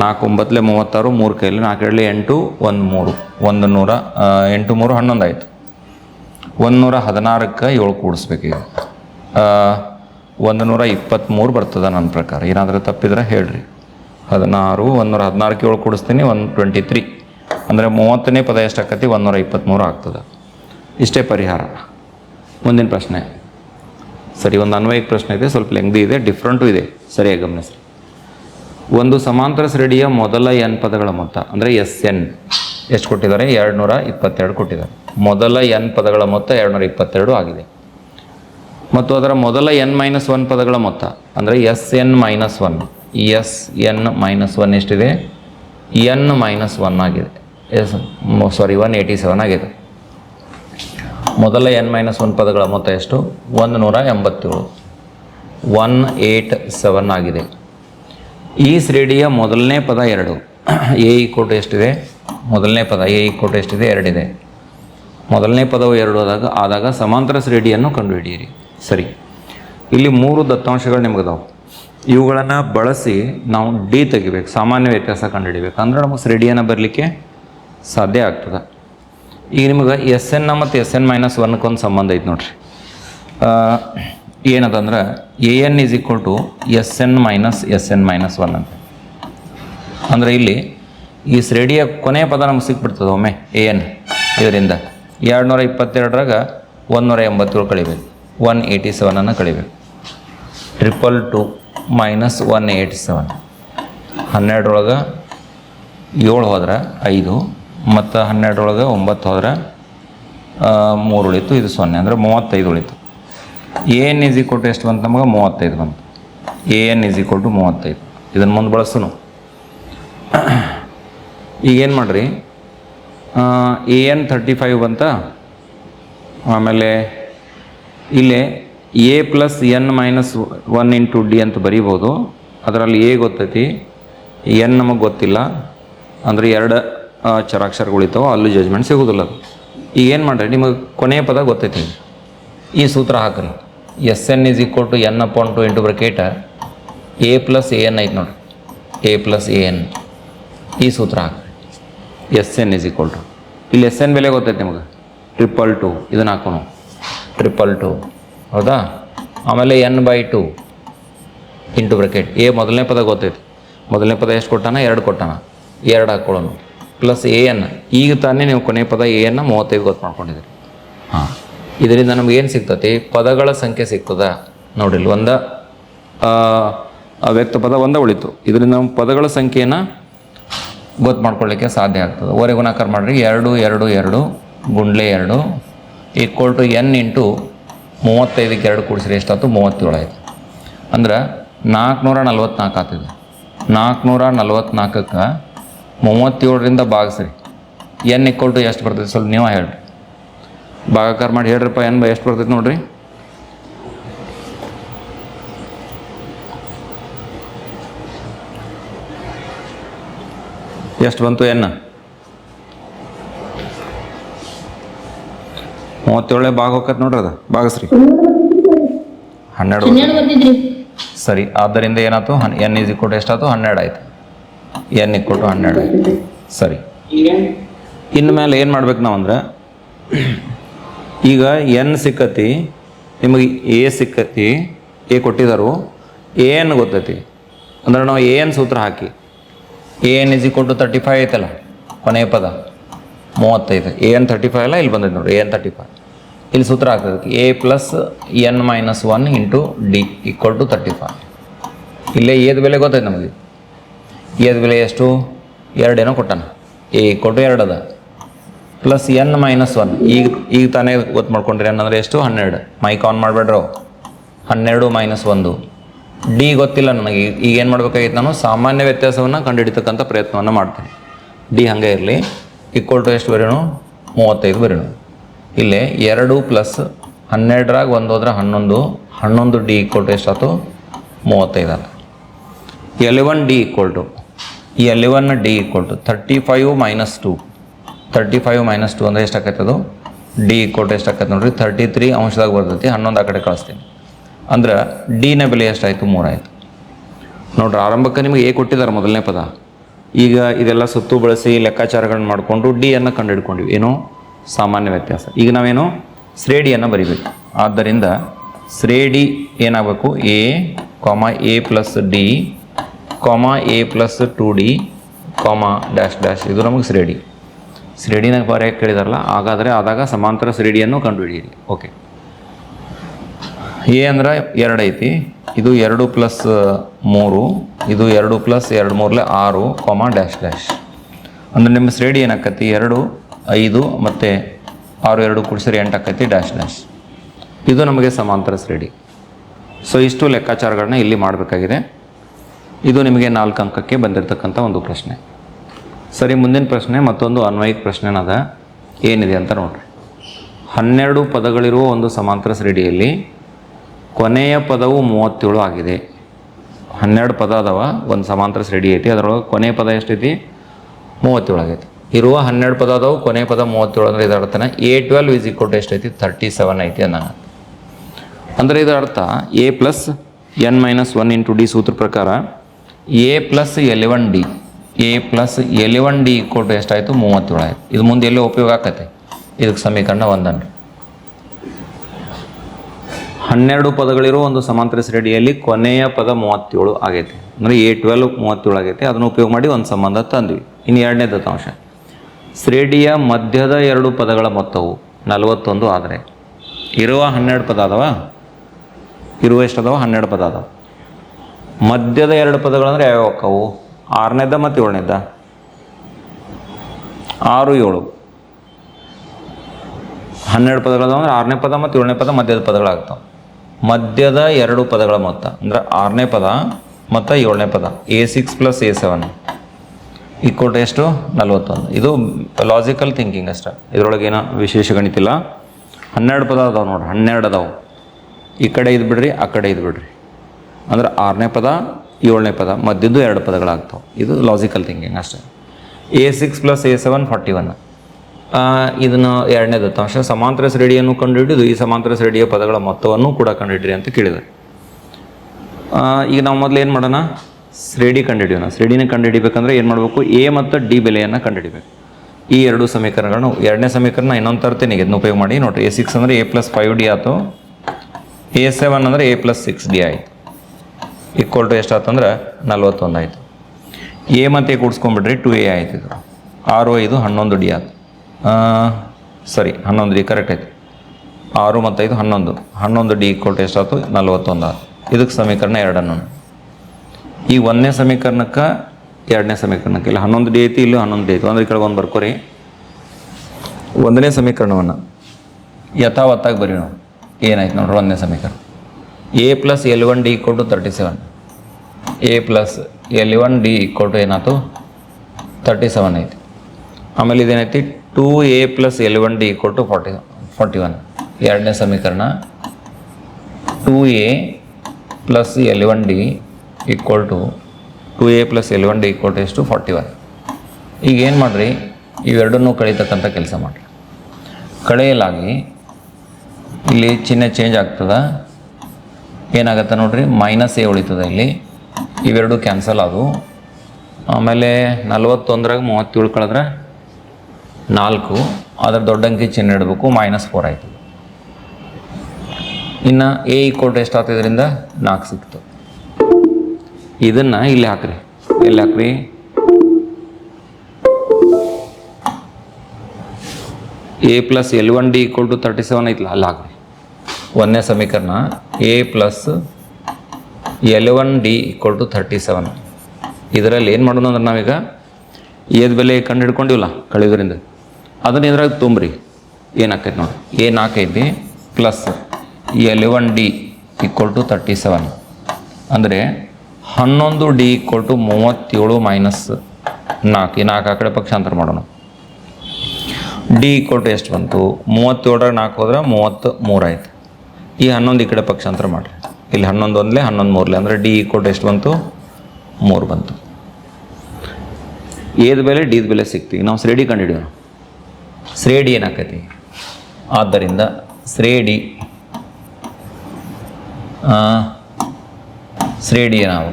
ನಾಲ್ಕು ಒಂಬತ್ತಲೆ ಮೂವತ್ತಾರು, ಮೂರು ಕೈಲಿ ನಾಲ್ಕು ಎರಡಲಿ ಎಂಟು ಒಂದು ಮೂರು ಒಂದು ನೂರ ಎಂಟು ಮೂರು ಹನ್ನೊಂದು ಆಯಿತು ಒಂದು ನೂರ ಹದಿನಾರಕ್ಕೆ ಏಳು ಕೂಡಿಸ್ಬೇಕೀಗ ಒಂದು ನೂರ ಇಪ್ಪತ್ತ್ಮೂರು ಬರ್ತದೆ ನನ್ನ ಪ್ರಕಾರ. ಏನಾದರೂ ತಪ್ಪಿದ್ರೆ ಹೇಳ್ರಿ. ಹದಿನಾರು ಒಂದು ನೂರ ಹದಿನಾರಕ್ಕೆ ಏಳು ಕೂಡಿಸ್ತೀನಿ, ಒಂದು ಟ್ವೆಂಟಿ ತ್ರೀ ಅಂದರೆ ಮೂವತ್ತನೇ ಪದ ಎಷ್ಟು ಆಕತಿ ಒಂದು ನೂರ ಇಪ್ಪತ್ತ್ಮೂರು ಆಗ್ತದೆ. ಇಷ್ಟೇ ಪರಿಹಾರ. ಮುಂದಿನ ಪ್ರಶ್ನೆ. ಸರಿ, ಒಂದು ಅನ್ವಯಕ್ಕೆ ಪ್ರಶ್ನೆ ಇದೆ. ಸ್ವಲ್ಪ ಲೆಂಗ್ದಿ ಇದೆ ಡಿಫ್ರೆಂಟು ಇದೆ. ಸರಿಯಾಗಿ ಗಮನಿಸಿ ಒಂದು ಸಮಾಂತರ ಶ್ರೇಣಿಯ ಮೊದಲ ಎನ್ ಪದಗಳ ಮೊತ್ತ, ಅಂದರೆ ಎಸ್ ಎನ್. ಎಷ್ಟು ಕೊಟ್ಟಿದ್ದಾರೆ? ಎರಡು ನೂರ ಇಪ್ಪತ್ತೆರಡು ಕೊಟ್ಟಿದ್ದಾರೆ. ಮೊದಲ ಎನ್ ಪದಗಳ ಮೊತ್ತ ಎರಡು ನೂರ ಇಪ್ಪತ್ತೆರಡು ಆಗಿದೆ. ಮತ್ತು ಅದರ ಮೊದಲ ಎನ್ ಮೈನಸ್ ಒನ್ ಪದಗಳ ಮೊತ್ತ, ಅಂದರೆ S N minus one S N minus one ಎಷ್ಟಿದೆ? ಎನ್ ಮೈನಸ್ ಒನ್ ಆಗಿದೆ. S sorry one eighty seven ಆಗಿದೆ. ಮೊದಲ ಎನ್ ಮೈನಸ್ ಒನ್ ಪದಗಳ ಮೊತ್ತ ಎಷ್ಟು? ಒಂದು ನೂರ ಎಂಬತ್ತೇಳು. ಒನ್ ಏಯ್ಟ್ ಸೆವೆನ್ ಆಗಿದೆ. ಈ ಶ್ರೇಣಿಯ ಮೊದಲನೇ ಪದ ಎರಡು. ಎ ಇಕ್ಕೋಟು ಎಷ್ಟಿದೆ? ಮೊದಲನೇ ಪದ, ಎ ಇಕ್ಕೋಟು ಎಷ್ಟಿದೆ? ಎರಡಿದೆ. ಮೊದಲನೇ ಪದವು ಎರಡು ಆದಾಗ ಆದಾಗ ಸಮಾಂತರ ಶ್ರೇಡಿಯನ್ನು ಕಂಡುಹಿಡಿಯಿರಿ. ಸರಿ. ಇಲ್ಲಿ ಮೂರು ದತ್ತಾಂಶಗಳು ನಿಮಗದಾವೆ ಇವುಗಳನ್ನು ಬಳಸಿ ನಾವು ಡಿ ತೆಗಿಬೇಕು. ಸಾಮಾನ್ಯ ವ್ಯತ್ಯಾಸ ಕಂಡುಹಿಡಿಬೇಕು. ಅಂದ್ರೆ ನಮಗೆ ಶ್ರೇಡಿಯನ್ನು ಬರಲಿಕ್ಕೆ ಸಾಧ್ಯ ಆಗ್ತದೆ. ಈಗ ನಿಮಗೆ ಎಸ್ ಎನ್ ಮತ್ತು ಎಸ್ ಎನ್ ಮೈನಸ್ ಒನ್ಕೊಂದು ಸಂಬಂಧ ಐತೆ ನೋಡಿರಿ. ಏನದಂದ್ರೆ A N is equal to S N minus S N minus one ಅಂತ. ಅಂದರೆ ಇಲ್ಲಿ ಈ ಶ್ರೇಣಿಯ ಕೊನೆಯ ಪದ ನಮ್ಗೆ ಸಿಕ್ಬಿಡ್ತದೆ ಒಮ್ಮೆ ಎ ಎನ್ ಇದರಿಂದ. ಎರಡು ನೂರ ಇಪ್ಪತ್ತೆರಡರಾಗ ಒಂದುನೂರ ಎಂಬತ್ತೇಳು ಕಳಿಬೇಕು. ಒನ್ ಏಯ್ಟಿ ಸೆವೆನನ್ನು ಕಳಿಬೇಕು. Triple two minus one eighty seven ಹನ್ನೆರಡರೊಳಗೆ ಏಳು ಹೋದ್ರೆ ಐದು, ಮತ್ತು ಹನ್ನೆರಡರೊಳಗೆ ಒಂಬತ್ತು ಹೋದ್ರೆ ಮೂರು ಉಳಿತು, ಇದು ಸೊನ್ನೆ. ಅಂದರೆ ಮೂವತ್ತೈದು ಉಳಿತು. A N is equal to ಎಷ್ಟು ಬಂತು ನಮಗೆ? ಮೂವತ್ತೈದು ಬಂತು. A N is equal to ಮೂವತ್ತೈದು. ಇದನ್ನು ಮುಂದೆ ಬಳಸುನು ಈಗೇನು ಮಾಡಿರಿ? ಎ ಎನ್ ಥರ್ಟಿ ಫೈವ್ ಬಂತ? ಆಮೇಲೆ ಇಲ್ಲೇ A plus N minus one into D ಅಂತ ಬರೀಬೋದು. ಅದರಲ್ಲಿ ಎ ಗೊತ್ತೈತಿ. ಎನ್ ನಮಗೆ ಗೊತ್ತಿಲ್ಲ. ಅಂದರೆ ಎರಡು ಆ, ಚರಾಕ್ಷರಗಳಿರ್ತಾವೆ ಅಲ್ಲೂ ಜಜ್ಮೆಂಟ್ ಸಿಗೋದಿಲ್ಲ ಅದು. ಈಗ ಏನು ಮಾಡಿರಿ? ನಿಮಗೆ ಕೊನೆಯ ಪದ ಗೊತ್ತೈತಿ. ಈ ಸೂತ್ರ ಹಾಕ್ರಿ. S N is equal to N upon two into ಬ್ರಕೇಟ A plus A N ಐತೆ ನೋಡಿ. ಎ ಪ್ಲಸ್ ಎ ಎನ್ ಈ ಸೂತ್ರ ಹಾಕ್ರಿ. S N is equal to ಇಲ್ಲಿ ಎಸ್ ಎನ್ ಬೆಲೆ ಗೊತ್ತೈತೆ ನಿಮಗೆ? ಟ್ರಿಪಲ್ ಟು ಇದನ್ನು ಹಾಕೋಣ ಟ್ರಿಪಲ್ ಟು ಹೌದಾ? ಆಮೇಲೆ N by two into bracket A ಮೊದಲನೇ ಪದ ಗೊತ್ತೈತೆ. ಮೊದಲನೇ ಪದ ಎಷ್ಟು ಕೊಟ್ಟಾನ? ಎರಡು ಕೊಟ್ಟಾನ. ಎರಡು ಹಾಕ್ಕೊಳ್ಳೋಣ ಪ್ಲಸ್ ಎ ಎನ್ ಈಗ ತಾನೇ ನೀವು ಕೊನೆ ಪದ ಎ ಎನ್ನ ಮೂವತ್ತೈದು ಗೊತ್ತು ಮಾಡ್ಕೊಂಡಿದ್ದೀರಿ. ಹಾಂ. ಇದರಿಂದ ನಮ್ಗೆ ಏನು ಸಿಗ್ತತಿ? ಪದಗಳ ಸಂಖ್ಯೆ ಸಿಗ್ತದ? ನೋಡಿಲ್ಲ ಒಂದ ವ್ಯಕ್ತ ಪದ ಒಂದ ಉಳಿತು. ಇದರಿಂದ ನಮ್ಮ ಪದಗಳ ಸಂಖ್ಯೆಯನ್ನು ಗೊತ್ತು ಮಾಡ್ಕೊಳ್ಳಿಕ್ಕೆ ಸಾಧ್ಯ ಆಗ್ತದೆ. ಓರೆ ಗುಣಾಕಾರ ಮಾಡಿರಿ, ಎರಡು ಎರಡು ಎರಡು, ಗುಂಡ್ಲೆ ಎರಡು ಈಕ್ವಲ್ ಟು ಎನ್ ಇಂಟು ಮೂವತ್ತೈದಕ್ಕೆ ಎರಡು ಕೂಡಿಸಿರಿ ಎಷ್ಟಾಯ್ತು ಮೂವತ್ತೇಳು ಆಯಿತು ಅಂದ್ರೆ ನಾಲ್ಕುನೂರ ನಲ್ವತ್ನಾಲ್ಕು ಆಗ್ತಿದೆ. ನಾಲ್ಕುನೂರ ನಲ್ವತ್ನಾಲ್ಕಕ್ಕೆ ಮೂವತ್ತೇಳರಿಂದ ಭಾಗಿಸ್ರಿ. ಎನ್ ಇಕ್ವಲ್ ಟು ಎಷ್ಟು ಬರ್ತದೆ? ಸ್ವಲ್ಪ ನೀವು ಹೇಳ್ರಿ. ಭಾಗಾಕಾರ ಮಾಡಿ ಹೇಳ್ರಪ್ಪ ಎನ್ ಎಷ್ಟು ಬರ್ತೈತೆ ನೋಡ್ರಿ? ಎಷ್ಟು ಬಂತು ಎನ್ನ ಮೂವತ್ತೇಳನೇ ಭಾಗ ಹೋಗತ್ ನೋಡ್ರಿ ಅದ. ಭಾಗಸ್ರಿ. ಹನ್ನೆರಡು ಸರಿ ಆದ್ದರಿಂದ ಏನಾಯ್ತು? ಹನ್ ಎನ್ ಇಸ್ ಕೊಟ್ಟು ಎಷ್ಟಾಯ್ತು ಹನ್ನೆರಡು ಆಯ್ತು. ಎನ್ ಇಕ್ವಲ್ ಟು ಹನ್ನೆರಡು ಆಯ್ತು. ಸರಿ. ಇನ್ನು ಮೇಲೆ ಏನು ಮಾಡ್ಬೇಕು ನಾವು ಅಂದ್ರೆ ಈಗ ಎನ್ ಸಿಕ್ಕತಿ, ನಿಮಗೆ ಎ ಸಿಕ್ಕತಿ, ಎ ಕೊಟ್ಟಿದ್ದಾರು, ಎ ಎನ್ ಗೊತ್ತೈತಿ. ಅಂದ್ರೆ ನಾವು ಎ ಎನ್ ಸೂತ್ರ ಹಾಕಿ. A n is equal to thirty five ಐತಲ್ಲ, ಕೊನೆಯ ಪದ. ಮೂವತ್ತೈದು. ಎ ಎನ್ ತರ್ಟಿ ಫೈವ್ ಅಲ್ಲ, ಇಲ್ಲಿ ಬಂದೈತೆ ನೋಡಿ, ಎ ಎನ್ ತರ್ಟಿ ಫೈವ್ ಇಲ್ಲಿ ಸೂತ್ರ ಹಾಕೋದಕ್ಕೆ a plus n minus one into d equal to thirty five ಇಲ್ಲೇ ಏದ ಬೆಲೆ ಗೊತ್ತೈತೆ ನಮಗೆ. ಏದ ಬೆಲೆ ಎಷ್ಟು? ಎರಡೇನೋ ಕೊಟ್ಟಾನ. ಎ ಈಕ್ವಲ್ ಟು ಎರಡು ಅದ ಪ್ಲಸ್ ಎನ್ ಮೈನಸ್ ಒನ್ ಈಗ ಈಗ ತಾನೇ ಗೊತ್ತು ಮಾಡ್ಕೊಂಡ್ರಿ ಎನ್ ಅಂದರೆ ಎಷ್ಟು? ಹನ್ನೆರಡು. ಮೈಕ್ ಆನ್ ಮಾಡಬೇಡ್ರು. ಹನ್ನೆರಡು ಮೈನಸ್ ಒಂದು. ಡಿ ಗೊತ್ತಿಲ್ಲ ನನಗೆ. ಈಗ- ಏನು ಮಾಡ್ಬೇಕಾಗಿತ್ತು ನಾನು? ಸಾಮಾನ್ಯ ವ್ಯತ್ಯಾಸವನ್ನು ಕಂಡುಹಿಡಿತಕ್ಕಂಥ ಪ್ರಯತ್ನವನ್ನು ಮಾಡ್ತೀನಿ. ಡಿ ಹಾಗೆ ಇರಲಿ. ಈಕ್ವಲ್ ಟು ಎಷ್ಟು ಬರೀಣು? ಮೂವತ್ತೈದು ಬರೀಣು. ಇಲ್ಲೇ ಎರಡು ಪ್ಲಸ್ ಹನ್ನೆರಡರಾಗ ಒಂದು ಹೋದ್ರೆ ಹನ್ನೊಂದು. ಹನ್ನೊಂದು ಡಿ ಈಕ್ವಲ್ ಟು ಎಷ್ಟಾಯ್ತು ಮೂವತ್ತೈದು ಆತ. ಎಲೆವನ್ ಡಿ ಈಕ್ವಲ್ ಟು ಈ eleven d equal to thirty five minus two thirty five minus two ಅಂದರೆ ಎಷ್ಟಾಕೈತೆ ಅದು ಡಿ ಈಕ್ವಲ್ ಟು ಎಷ್ಟಾಕೈತೆ ನೋಡ್ರಿ? ತರ್ಟಿ ತ್ರೀ ಅಂಶದಾಗ ಬರ್ತೈತಿ, ಹನ್ನೊಂದು ಆ ಕಡೆ ಕಳಿಸ್ತೀನಿ. ಅಂದ್ರೆ ಡಿನ ಬೆಲೆ ಎಷ್ಟಾಯಿತು? ಮೂರಾಯಿತು ನೋಡ್ರಿ, ಆರಂಭಕ್ಕೆ ನಿಮಗೆ ಎ ಕೊಟ್ಟಿದ್ದಾರೆ ಮೊದಲನೇ ಪದ. ಈಗ ಇದೆಲ್ಲ ಸುತ್ತು ಬಳಸಿ ಲೆಕ್ಕಾಚಾರಗಳನ್ನ ಮಾಡಿಕೊಂಡು ಡಿಯನ್ನು ಕಂಡುಹಿಡ್ಕೊಂಡಿವಿ. ಏನೋ? ಸಾಮಾನ್ಯ ವ್ಯತ್ಯಾಸ. ಈಗ ನಾವೇನು? ಶ್ರೇಡಿಯನ್ನು ಬರಿಬೇಕು. ಆದ್ದರಿಂದ ಶ್ರೇಡಿ ಏನಾಗಬೇಕು? A comma a plus d comma a plus two d comma dash dash ಇದು ನಮಗೆ ಶ್ರೇಣಿ ಶ್ರೇಣಿನಾಗ ಯಾಕೆ ಕೇಳಿದಾರಲ್ಲ? ಹಾಗಾದರೆ ಆದಾಗ ಸಮಾಂತರ ಶ್ರೇಣಿಯನ್ನು ಕಂಡುಹಿಡಿಯಿರಿ. ಓಕೆ ಎ ಅಂದ್ರೆ ಎರಡು ಐತಿ. ಇದು ಎರಡು ಪ್ಲಸ್ ಮೂರು. ಇದು ಎರಡು ಪ್ಲಸ್ ಎರಡು ಮೂರಲೆ ಆರು ಕಾಮ ಡ್ಯಾಶ್ ಡ್ಯಾಶ್ ಅಂದರೆ ನಿಮ್ಮ ಶ್ರೇಣಿ ಏನಾಕತಿ ಎರಡು, ಐದು ಮತ್ತು ಆರು, ಎರಡು ಕುಡಿಸಿರಿ ಎಂಟು ಆಕತಿ ಡ್ಯಾಶ್ ಡ್ಯಾಶ್ ಇದು ನಮಗೆ ಸಮಾಂತರ ಶ್ರೇಣಿ ಸೊ ಇಷ್ಟು ಲೆಕ್ಕಾಚಾರಗಳನ್ನ ಇಲ್ಲಿ ಮಾಡಬೇಕಾಗಿದೆ. ಇದು ನಿಮಗೆ ನಾಲ್ಕು ಅಂಕಕ್ಕೆ ಬಂದಿರತಕ್ಕಂಥ ಒಂದು ಪ್ರಶ್ನೆ. ಸರಿ, ಮುಂದಿನ ಪ್ರಶ್ನೆ, ಮತ್ತೊಂದು ಅನ್ವಯಿಕ ಪ್ರಶ್ನೆನದ ಏನಿದೆ ಅಂತ ನೋಡ್ರಿ. ಹನ್ನೆರಡು ಪದಗಳಿರುವ ಒಂದು ಸಮಾಂತರ ಶ್ರೇಣಿಯಲ್ಲಿ ಕೊನೆಯ ಪದವು ಮೂವತ್ತೇಳು ಆಗಿದೆ. ಹನ್ನೆರಡು ಪದ ಅದಾವ, ಒಂದು ಸಮಾಂತರ ಶ್ರೇಣಿ ಐತಿ, ಅದರೊಳಗೆ ಕೊನೆಯ ಪದ ಎಷ್ಟೈತಿ? ಮೂವತ್ತೇಳು ಆಗೈತಿ. ಇರುವ ಹನ್ನೆರಡು ಪದ ಅದಾವು, ಕೊನೆಯ ಪದ ಮೂವತ್ತೇಳು ಅಂದರೆ ಇದರ ಅರ್ಥನ a twelve is equal to ಎಷ್ಟೈತಿ? ತರ್ಟಿ ಸೆವೆನ್ ಐತಿ ಅನ್ನ. ಅಂದರೆ ಇದರ ಅರ್ಥ a plus n minus one into d ಸೂತ್ರ ಪ್ರಕಾರ a plus eleven d a plus eleven d equal to ಎಷ್ಟಾಯಿತು? ಮೂವತ್ತೇಳು ಆಯಿತು ಇದು ಮುಂದೆ ಎಲ್ಲಿ ಉಪಯೋಗ ಆಕತ್ತೆ? ಇದಕ್ಕೆ ಸಮೀಕರಣ ಒಂದನ್ನು. ಹನ್ನೆರಡು ಪದಗಳಿರೋ ಒಂದು ಸಮಾಂತರ ಶ್ರೇಣಿಯಲ್ಲಿ ಕೊನೆಯ ಪದ ಮೂವತ್ತೇಳು ಆಗೈತೆ. ಅಂದರೆ ಎ ಟ್ವೆಲ್ ಮೂವತ್ತೇಳು ಆಗೈತೆ. ಅದನ್ನು ಉಪಯೋಗ ಮಾಡಿ ಒಂದು ಸಂಬಂಧ ತಂದ್ವಿ. ಇನ್ನು ಎರಡನೇ ದತ್ತಾಂಶ. ಶ್ರೇಣಿಯ ಮಧ್ಯದ ಎರಡು ಪದಗಳ ಮೊತ್ತವು ನಲವತ್ತೊಂದು ಆದರೆ ಇರುವ ಹನ್ನೆರಡು ಪದ ಅದಾವ? ಇರುವ ಎಷ್ಟು ಅದಾವ? ಹನ್ನೆರಡು ಪದ ಅದಾವ? ಮಧ್ಯದ ಎರಡು ಪದಗಳಂದ್ರೆ ಯಾವ್ಯಾವ ಆರನೇದ ಮತ್ತು ಏಳನೇದ? ಆರು, ಏಳು. ಹನ್ನೆರಡು ಪದಗಳದಾವ ಅಂದ್ರೆ ಆರನೇ ಪದ ಮತ್ತು ಏಳನೇ ಪದ ಮಧ್ಯದ ಪದಗಳಾಗ್ತಾವೆ. ಮಧ್ಯದ ಎರಡು ಪದಗಳ ಮೊತ್ತ, ಅಂದ್ರೆ ಆರನೇ ಪದ ಮತ್ತು ಏಳನೇ ಪದ a six plus a seven equal to ಎಷ್ಟು? ನಲ್ವತ್ತೊಂದು. ಇದು ಲಾಜಿಕಲ್ ಥಿಂಕಿಂಗ್ ಅಷ್ಟೆ. ಇದರೊಳಗೆ ಏನೋ ವಿಶೇಷ ಗಣಿತಿಲ್ಲ ಹನ್ನೆರಡು ಪದ ಅದಾವೆ ನೋಡ್ರಿ, ಹನ್ನೆರಡು ಅದಾವೆ. ಈ ಕಡೆ ಇದು ಬಿಡ್ರಿ, ಆ ಕಡೆ ಇದು ಬಿಡ್ರಿ. ಅಂದ್ರೆ ಆರನೇ ಪದ ಏಳನೇ ಪದ, ಮಧ್ಯದ್ದು ಎರಡು ಪದಗಳಾಗ್ತಾವೆ. ಇದು ಲಾಜಿಕಲ್ ಥಿಂಕಿಂಗ್ ಅಷ್ಟೇ. A six plus a seven forty one ಇದನ್ನು ಎರಡನೇ ದತ್ತಾಂಶ ಸಮಾಂತರ ಶ್ರೇಣಿಯನ್ನು ಕಂಡುಹಿಡಿದು ಈ ಸಮಾಂತರ ಶ್ರೇಣಿಯ ಪದಗಳ ಮೊತ್ತವನ್ನು ಕೂಡ ಕಂಡುಹಿಡಿರಿ ಅಂತ ಕೇಳಿದೆ. ಈಗ ನಾವು ಮೊದಲು ಏನು ಮಾಡೋಣ? ಶ್ರೇಣಿ ಕಂಡುಹಿಡಿಯೋಣ. ಶ್ರೇಣಿನ ಕಂಡುಹಿಡಿಬೇಕಂದ್ರೆ ಏನು ಮಾಡಬೇಕು? ಎ ಮತ್ತು ಡಿ ಬೆಲೆಯನ್ನು ಕಂಡುಹಿಡಿಬೇಕು. ಈ ಎರಡು ಸಮೀಕರಣಗಳನ್ನು, ಎರಡನೇ ಸಮೀಕರಣ ಇನ್ನೊಂದು ತರ್ತೀನಿ, ಇದನ್ನು ಉಪಯೋಗ ಮಾಡಿ. ನೋಡಿರಿ ಎ ಸಿಕ್ಸ್ ಅಂದರೆ ಎ ಪ್ಲಸ್ ಫೈವ್ ಡಿ ಆಯಿತು. ಎ ಸೆವೆನ್ ಅಂದರೆ ಎ ಪ್ಲಸ್ ಸಿಕ್ಸ್ ಡಿ ಆಯಿತು. ಈಕ್ವಲ್ ಟು ಎಷ್ಟಾಯ್ತಂದ್ರೆ ನಲ್ವತ್ತೊಂದು ಆಯಿತು. ಎ ಮತ್ತು ಎ ಟು ಎ ಆಯ್ತು ಇದು ಆರು, ಐದು, ಹನ್ನೊಂದು ಡಿ ಆಯ್ತು ಸರಿ, ಹನ್ನೊಂದು ಡಿ ಕರೆಕ್ಟ್ ಆಯ್ತು. ಆರು ಮತ್ತು ಐದು, ಹನ್ನೊಂದು. ಹನ್ನೊಂದು ಡಿ ಈಕ್ವಲ್ ಟು ಎಷ್ಟಾಯ್ತು ನಲ್ವತ್ತೊಂದು ಆಯ್ತು ಇದಕ್ಕೆ ಸಮೀಕರಣ ಎರಡನ್ನು. ಈ ಒಂದನೇ ಸಮೀಕರಣಕ್ಕೆ ಎರಡನೇ ಸಮೀಕರಣಕ್ಕೆ ಇಲ್ಲ. ಹನ್ನೊಂದು ಡಿ ಐತಿ, ಇಲ್ಲೂ ಹನ್ನೊಂದು ಡಿ ಐತಿ. ಅಂದ್ರೆ ಈ ಕಡೆ ಒಂದು ಬರ್ಕೋರಿ. ಒಂದನೇ ಸಮೀಕರಣವನ್ನು ಯಥಾವತ್ತಾಗಿ ಬರೀ ನಾವು. ಏನಾಯ್ತು ನೋಡ್ರಿ ಒಂದನೇ ಸಮೀಕರಣ. A plus eleven d equal to thirty seven a plus eleven d equal to ಏನಾಯ್ತು? ತರ್ಟಿ ಸೆವೆನ್ ಐತಿ. ಆಮೇಲೆ ಇದೇನೈತಿ? Two a plus eleven d equal to forty forty one ಎರಡನೇ ಸಮೀಕರಣ. Two a plus eleven d equal to two a plus eleven d equal to ಎಷ್ಟು? ಫಾರ್ಟಿ ಒನ್ ಈಗ ಏನು ಮಾಡಿರಿ? ಇವೆರಡನ್ನೂ ಕಳೀತಕ್ಕಂಥ ಕೆಲಸ ಮಾಡಿರಿ. ಕಳೆಯಲಾಗಿ ಇಲ್ಲಿ ಚಿಹ್ನೆ ಚೇಂಜ್ ಆಗ್ತದ. ಏನಾಗತ್ತೆ ನೋಡ್ರಿ ಮೈನಸ್ ಎ ಉಳಿತದೆ ಇಲ್ಲಿ. ಇವೆರಡು ಕ್ಯಾನ್ಸಲ್ ಆದವು. ಆಮೇಲೆ ನಲ್ವತ್ತೊಂದರಾಗ ಮೂವತ್ತೇಳು ಕಳೆದ್ರೆ ನಾಲ್ಕು. ಅದರ ದೊಡ್ಡ ಅಂಕಿ ಚಿಹ್ನೆ ಇಡಬೇಕು ಮೈನಸ್ ಫೋರ್ ಆಯಿತು. ಇನ್ನು ಎ ಈಕ್ವಲ್ ಎಷ್ಟು ಆಗ್ತದ್ರಿಂದ ನಾಲ್ಕು ಸಿಕ್ತು. ಇದನ್ನು ಇಲ್ಲಿ ಹಾಕ್ರಿ. ಎಲ್ಲಿ ಹಾಕ್ರಿ? A plus eleven d equal to thirty seven ಐತಲ್ಲ ಅಲ್ಲಿ ಹಾಕ್ರಿ. ಒಂದನೇ ಸಮೀಕರಣ a plus eleven d equal to thirty seven ಇದರಲ್ಲಿ ಏನು ಮಾಡೋಣ ಅಂದ್ರೆ ನಾವೀಗ ಏದ್ ಬೆಲೆ ಕಂಡು ಹಿಡ್ಕೊಂಡಿವಲ್ಲ ಕಳೆಯೋದ್ರಿಂದ ಅದನ್ನ ಇದ್ರಾಗ ತುಂಬ್ರಿ ಏನಾಕೈತಿ ನೋಡಿ. ಏನಾಕೈತಿ ನಾಲ್ಕೈತಿ plus eleven d equal to thirty seven ಅಂದರೆ ಹನ್ನೊಂದು ಡಿ ಈಕ್ವಲ್ ಟು ಮೂವತ್ತೇಳು ಮೈನಸ್ ನಾಲ್ಕು. ಈ ನಾಲ್ಕು ಆ ಕಡೆ ಪಕ್ಷಾಂತರ ಮಾಡೋಣ. ಡಿ ಈಕ್ವಲ್ ಟು ಎಷ್ಟು ಬಂತು? ಮೂವತ್ತೇಳರ ನಾಲ್ಕು ಹೋದ್ರೆ ಮೂವತ್ತು ಆಯ್ತು. ಈ ಹನ್ನೊಂದು ಈ ಕಡೆ ಪಕ್ಷಾಂತರ ಮಾಡಿರಿ. ಇಲ್ಲಿ ಹನ್ನೊಂದು ಒಂದಲೇ, ಹನ್ನೊಂದು ಮೂರಲೆ. ಅಂದರೆ ಡಿ ಈಕ್ವಲ್ ಟು ಎಷ್ಟು ಬಂತು? ಮೂರು ಬಂತು. ಏದ ಬೆಲೆ, ಡಿದ ಬೆಲೆ ಸಿಗ್ತೀವಿ ನಾವು ಶ್ರೇಡಿ ಕಂಡುಹಿಡಿಯೋಣ. ಶ್ರೇಡಿ ಏನಾಕೈತಿ? ಆದ್ದರಿಂದ ಶ್ರೇಡಿ ಶ್ರೇಡಿ ಏನಾಗ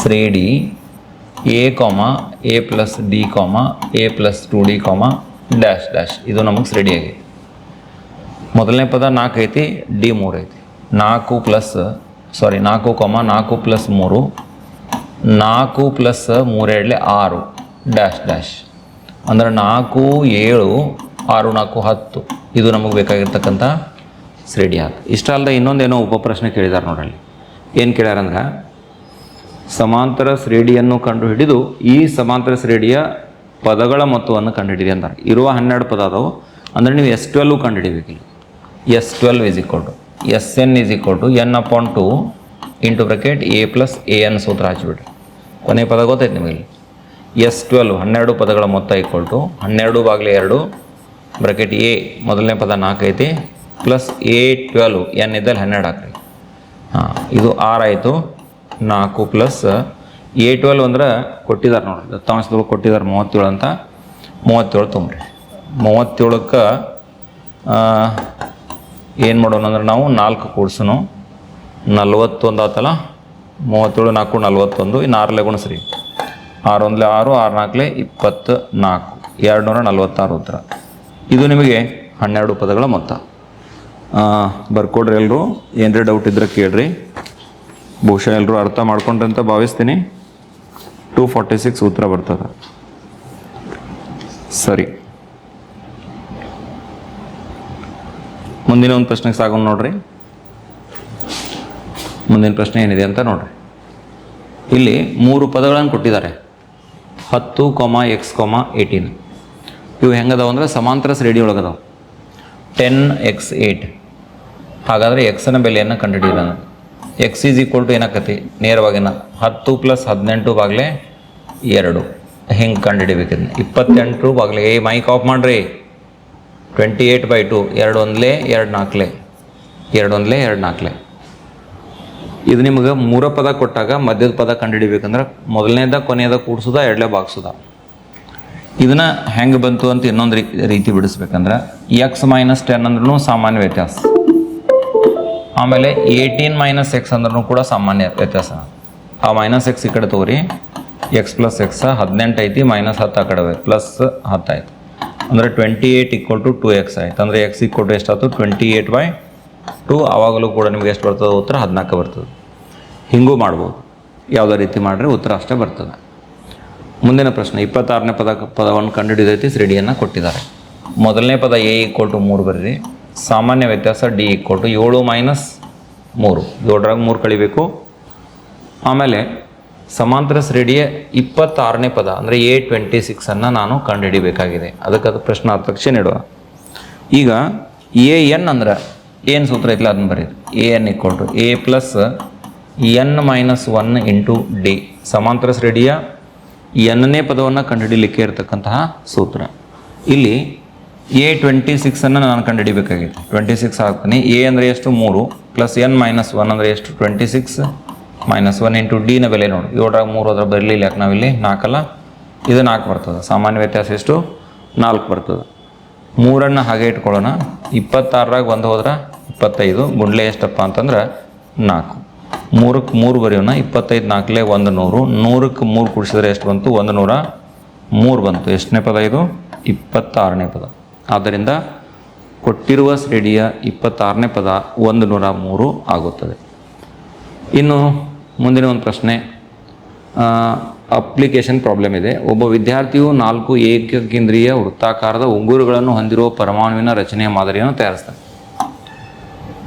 ಶ್ರೇಡಿ a comma, a plus d comma, a plus two d comma, dash dash. ಇದು ನಮಗೆ ಶ್ರೇಡಿ ಆಗೈತಿ ಮೊದಲನೇ ಪದ ನಾಲ್ಕು ಐತಿ, ಡಿ ಮೂರು ಐತಿ. ನಾಲ್ಕು ಪ್ಲಸ್ ಸಾರಿ ನಾಲ್ಕು ಕಾಮ ನಾಲ್ಕು ಪ್ಲಸ್ ಮೂರು, ನಾಲ್ಕು ಪ್ಲಸ್ ಮೂರೆರಡಲೆ ಆರು ಡ್ಯಾಶ್ ಡ್ಯಾಶ್ ಅಂದ್ರೆ ನಾಲ್ಕು, ಏಳು, ಆರು, ನಾಲ್ಕು, ಹತ್ತು. ಇದು ನಮಗೆ ಬೇಕಾಗಿರ್ತಕ್ಕಂಥ ಶ್ರೇಡಿ ಆಯ್ತು ಇಷ್ಟ ಅಲ್ಲದೆ ಇನ್ನೊಂದೇನೋ ಉಪಪ್ರಶ್ನೆ ಕೇಳಿದ್ದಾರೆ ನೋಡಲ್ಲಿ ಏನು ಕೇಳ್ಯಾರಂದ್ರೆ ಸಮಾಂತರ ಶ್ರೇಣಿಯನ್ನು ಕಂಡುಹಿಡಿದು ಈ ಸಮಾಂತರ ಶ್ರೇಣಿಯ ಪದಗಳ ಮೊತ್ತವನ್ನು ಕಂಡುಹಿಡಿದಿ ಅಂತಾರೆ ಇರುವ ಹನ್ನೆರಡು ಪದ ಅದಾವು. ಅಂದರೆ ನೀವು s twelve ಕಂಡುಹಿಡಿಬೇಕಿಲ್ಲ. S twelve is equal to s n is equal to n upon two into bracket a plus a n ಸೂತ್ರ ಹಚ್ಬಿಡ್ರಿ. ಕೊನೆ ಪದ ಗೊತ್ತೈತೆ ನಿಮಗೆ ಎಸ್ ಟ್ವೆಲ್ವ್ ಹನ್ನೆರಡು ಪದಗಳ ಮೊತ್ತ ಈಕ್ವಲ್ ಟು ಹನ್ನೆರಡು ಬಾಗಿಲು ಎರಡು ಬ್ರಕೆಟ್ ಎ ಮೊದಲನೇ ಪದ ನಾಲ್ಕು ಐತಿ ಪ್ಲಸ್ ಎ ಟ್ವೆಲ್ವ್ ಎನ್ ಇದ್ದಲ್ಲಿ ಹನ್ನೆರಡು ಹಾಕ್ರಿ. ಹಾಂ, ಇದು ಆರಾಯಿತು ನಾಲ್ಕು ಪ್ಲಸ್ ಎ ಟ್ವೆಲ್ವ್ ಅಂದ್ರೆ ಕೊಟ್ಟಿದ್ದಾರೆ ನೋಡಿ ದತ್ತಾಂಶದೊಳಗೆ ಕೊಟ್ಟಿದ್ದಾರೆ ಮೂವತ್ತೇಳು ಅಂತ. ಮೂವತ್ತೇಳು ತುಂಬ್ರಿ. ಮೂವತ್ತೇಳಕ್ಕೆ ಏನು ಮಾಡೋಣ ಅಂದ್ರೆ ನಾವು ನಾಲ್ಕು ಕೂಡ್ಸನು. ನಲ್ವತ್ತೊಂದು ಆತಲ್ಲ? ಮೂವತ್ತೇಳು, ನಾಲ್ಕು, ನಲ್ವತ್ತೊಂದು. ಇನ್ನು ಆರಲೆ ಗುಣಿಸ್ರಿ. ಆರು ಒಂದಲೇ ಆರು ಆರು ನಾಲ್ಕಲೆ ಇಪ್ಪತ್ತು ನಾಲ್ಕು ಎರಡು ನೂರ ನಲ್ವತ್ತಾರು ಉತ್ತರ. ಇದು ನಿಮಗೆ ಹನ್ನೆರಡು ಪದಗಳ ಮೊತ್ತ. ಬರ್ಕೊಡ್ರಿ ಎಲ್ಲರೂ ಏನರೇ ಡೌಟ್ ಇದ್ರೆ ಕೇಳ್ರಿ. ಬಹುಶಃ ಎಲ್ಲರೂ ಅರ್ಥ ಮಾಡ್ಕೊಂಡ್ರಿ ಅಂತ ಭಾವಿಸ್ತೀನಿ. ಟೂ ಫಾರ್ಟಿ ಸಿಕ್ಸ್ ಉತ್ತರ ಬರ್ತದೆ. ಸರಿ. ಮುಂದಿನ ಒಂದು ಪ್ರಶ್ನೆಗೆ ಸಾಗೋಣ ನೋಡ್ರಿ. ಮುಂದಿನ ಪ್ರಶ್ನೆ ಏನಿದೆ ಅಂತ ನೋಡ್ರಿ. ಇಲ್ಲಿ ಮೂರು ಪದಗಳನ್ನು ಕೊಟ್ಟಿದ್ದಾರೆ. ಹತ್ತು ಕೊಮ ಎಕ್ಸ್ ಕೊಮ ಏಯ್ಟೀನ್ ಇವು ಹೆಂಗದಾವ ಅಂದರೆ ಸಮಾಂತರ ಶ್ರೇಣಿ ಒಳಗದಾವ ಟೆನ್ ಎಕ್ಸ್ ಏಯ್ಟ್ ಹಾಗಾದರೆ ಎಕ್ಸನ ಬೆಲೆಯನ್ನು ಕಂಡುಹಿಡಿಯೋಣ. ಎಕ್ಸ್ ಈಸ್ ಈಕ್ವಲ್ ಟು ಏನಾಕತಿ? ನೇರವಾಗಿನ ಹತ್ತು ಪ್ಲಸ್ ಹದಿನೆಂಟು ಬಾಗಿಲೆ ಎರಡು. ಹಿಂಗೆ ಕಂಡುಹಿಡಿಬೇಕಿದ್ನ? ಇಪ್ಪತ್ತೆಂಟು ಬಾಗಿಲೆ ಏ ಮೈಕ್ ಆಫ್ ಮಾಡ್ರಿ. ಟ್ವೆಂಟಿ ಏಯ್ಟ್ ಬೈ ಟು ಎರಡು ಒಂದ್ಲೆ ಎರಡು ನಾಲ್ಕಲೆ ಎರಡು ಒಂದ್ಲೆ ಎರಡು ನಾಲ್ಕಲೆ ಇದು ನಿಮಗೆ ಮೂರ ಪದ ಕೊಟ್ಟಾಗ ಮಧ್ಯದ ಪದ ಕಂಡುಹಿಡಿಬೇಕಂದ್ರೆ ಮೊದಲನೇದ, ಕೊನೆಯದ ಕೂಡಿಸೋದ, ಎರಡಲೇ ಬಾಗ್ಸೋದ. ಇದನ್ನ ಹೆಂಗೆ ಬಂತು ಅಂತ ಇನ್ನೊಂದು ರೀತಿ ಬಿಡಿಸ್ಬೇಕಂದ್ರೆ ಎಕ್ಸ್ ಮೈನಸ್ ಟೆನ್ ಅಂದ್ರೂ ಸಾಮಾನ್ಯ ವ್ಯತ್ಯಾಸ. ಆಮೇಲೆ ಏಯ್ಟೀನ್ ಮೈನಸ್ ಎಕ್ಸ್ ಅಂದ್ರೂ ಕೂಡ ಸಾಮಾನ್ಯ ವ್ಯತ್ಯಾಸ. ಆ ಮೈನಸ್ ಎಕ್ಸ್ ಈ ಕಡೆ ತಗೋರಿ ಎಕ್ಸ್ ಪ್ಲಸ್ ಎಕ್ಸ್ ಹದಿನೆಂಟು ಐತಿ ಮೈನಸ್ ಹತ್ತು ಆ ಕಡೆ ಪ್ಲಸ್ ಹತ್ತು ಆಯ್ತು ಅಂದರೆ twenty eight equal to two x ಆಯ್ತು. ಅಂದರೆ ಎಕ್ಸ್ ಈಕ್ವಲ್ ಟು ಎಷ್ಟಾಯ್ತು ಟ್ವೆಂಟಿ ಏಯ್ಟ್ ಬೈ ಟು ಆವಾಗಲೂ ಕೂಡ ನಿಮ್ಗೆ ಎಷ್ಟು ಬರ್ತದೆ? ಉತ್ತರ ಹದಿನಾಲ್ಕು ಬರ್ತದೆ. ಹಿಂಗೂ ಮಾಡ್ಬೋದು. ಯಾವುದೇ ರೀತಿ ಮಾಡಿದ್ರೆ ಉತ್ತರ ಅಷ್ಟೇ ಬರ್ತದೆ. ಮುಂದಿನ ಪ್ರಶ್ನೆ, ಇಪ್ಪತ್ತಾರನೇ ಪದ, ಪದವನ್ನು ಕಂಡುಹಿಡಿದೈತಿ ಶ್ರೇಣಿಯನ್ನು ಕೊಟ್ಟಿದ್ದಾರೆ. ಮೊದಲನೇ ಪದ ಎ ಈಕ್ವಲ್ ಟು ಮೂರು ಬರ್ರಿ. ಸಾಮಾನ್ಯ ವ್ಯತ್ಯಾಸ ಡಿ ಈಕ್ವಲ್ ಟು ಏಳು ಮೈನಸ್ ಮೂರು. ಏಳರಾಗ ಮೂರು ಕಳಿಬೇಕು. ಆಮೇಲೆ ಸಮಾಂತರ ಶ್ರೇಡಿಯ ಇಪ್ಪತ್ತಾರನೇ ಪದ, ಅಂದರೆ ಎ ಟ್ವೆಂಟಿ ಸಿಕ್ಸನ್ನು ನಾನು ಕಂಡುಹಿಡಿಬೇಕಾಗಿದೆ. ಅದಕ್ಕೆ ಅದು ಪ್ರಶ್ನಾರ್ಥಕ್ಷೆ ನೀಡುವ ಈಗ ಎ ಎನ್ ಅಂದ್ರೆ ಏನು ಸೂತ್ರ ಐತಿಲ್ಲ ಅದನ್ನ ಬರೀರಿ. A n equal to a plus n minus one into d ಸಮಾಂತರ ಶ್ರೇಡಿಯ ಎನ್ನೇ ಪದವನ್ನು ಕಂಡುಹಿಡಿಲಿಕ್ಕೆ ಇರತಕ್ಕಂತಹ ಸೂತ್ರ. ಇಲ್ಲಿ ಎ ಟ್ವೆಂಟಿ ಸಿಕ್ಸನ್ನು ನಾನು ಕಂಡುಹಿಡಿಬೇಕಾಗಿತ್ತು ಟ್ವೆಂಟಿ ಸಿಕ್ಸ್ ಹಾಕ್ತೀನಿ ಎ ಅಂದರೆ ಎಷ್ಟು? ಮೂರು. ಪ್ಲಸ್ ಎನ್ ಮೈನಸ್ ಒನ್ ಅಂದರೆ ಎಷ್ಟು? Twenty six minus one into ಡಿನ ಬೆಲೆ ನೋಡಿ. ಏಳರಾಗ ಮೂರು ಅದ್ರ ಬರಲಿಲ್ಲ ಯಾಕೆ ನಾವಿಲ್ಲಿ ನಾಲ್ಕಲ್ಲ. ಇದು ನಾಲ್ಕು ಬರ್ತದೆ. ಸಾಮಾನ್ಯ ವ್ಯತ್ಯಾಸ ಎಷ್ಟು? ನಾಲ್ಕು ಬರ್ತದೆ. ಮೂರನ್ನು ಹಾಗೆ ಇಟ್ಕೊಳ್ಳೋಣ. ಇಪ್ಪತ್ತಾರರಾಗ ಒಂದು ಹೋದ್ರೆ ಇಪ್ಪತ್ತೈದು. ಗುಂಡ್ಲೆ ಎಷ್ಟಪ್ಪ ಅಂತಂದ್ರೆ ನಾಲ್ಕು. ಮೂರಕ್ಕೆ ಮೂರು ಬರೆಯೋಣ. ಇಪ್ಪತ್ತೈದು ನಾಲ್ಕಲೇ ಒಂದು ನೂರು. ನೂರಕ್ಕೆ ಮೂರು ಕುಡಿಸಿದ್ರೆ ಎಷ್ಟು ಬಂತು? ಒಂದು ನೂರ ಮೂರು ಬಂತು. ಎಷ್ಟನೇ ಪದ ಇದು? ಇಪ್ಪತ್ತಾರನೇ ಪದ. ಆದ್ದರಿಂದ ಕೊಟ್ಟಿರುವ ಶ್ರೇಣಿಯ ಇಪ್ಪತ್ತಾರನೇ ಪದ ಒಂದು ನೂರ ಮೂರು ಆಗುತ್ತದೆ. ಇನ್ನು ಮುಂದಿನ ಒಂದು ಪ್ರಶ್ನೆ ಅಪ್ಲಿಕೇಶನ್ ಪ್ರಾಬ್ಲಮ್ ಇದೆ. ಒಬ್ಬ ವಿದ್ಯಾರ್ಥಿಯು ನಾಲ್ಕು ಏಕಕೇಂದ್ರೀಯ ವೃತ್ತಾಕಾರದ ಉಂಗುರುಗಳನ್ನು ಹೊಂದಿರುವ ಪರಮಾಣುವಿನ ರಚನೆಯ ಮಾದರಿಯನ್ನು ತಯಾರಿಸ್ತಾನೆ.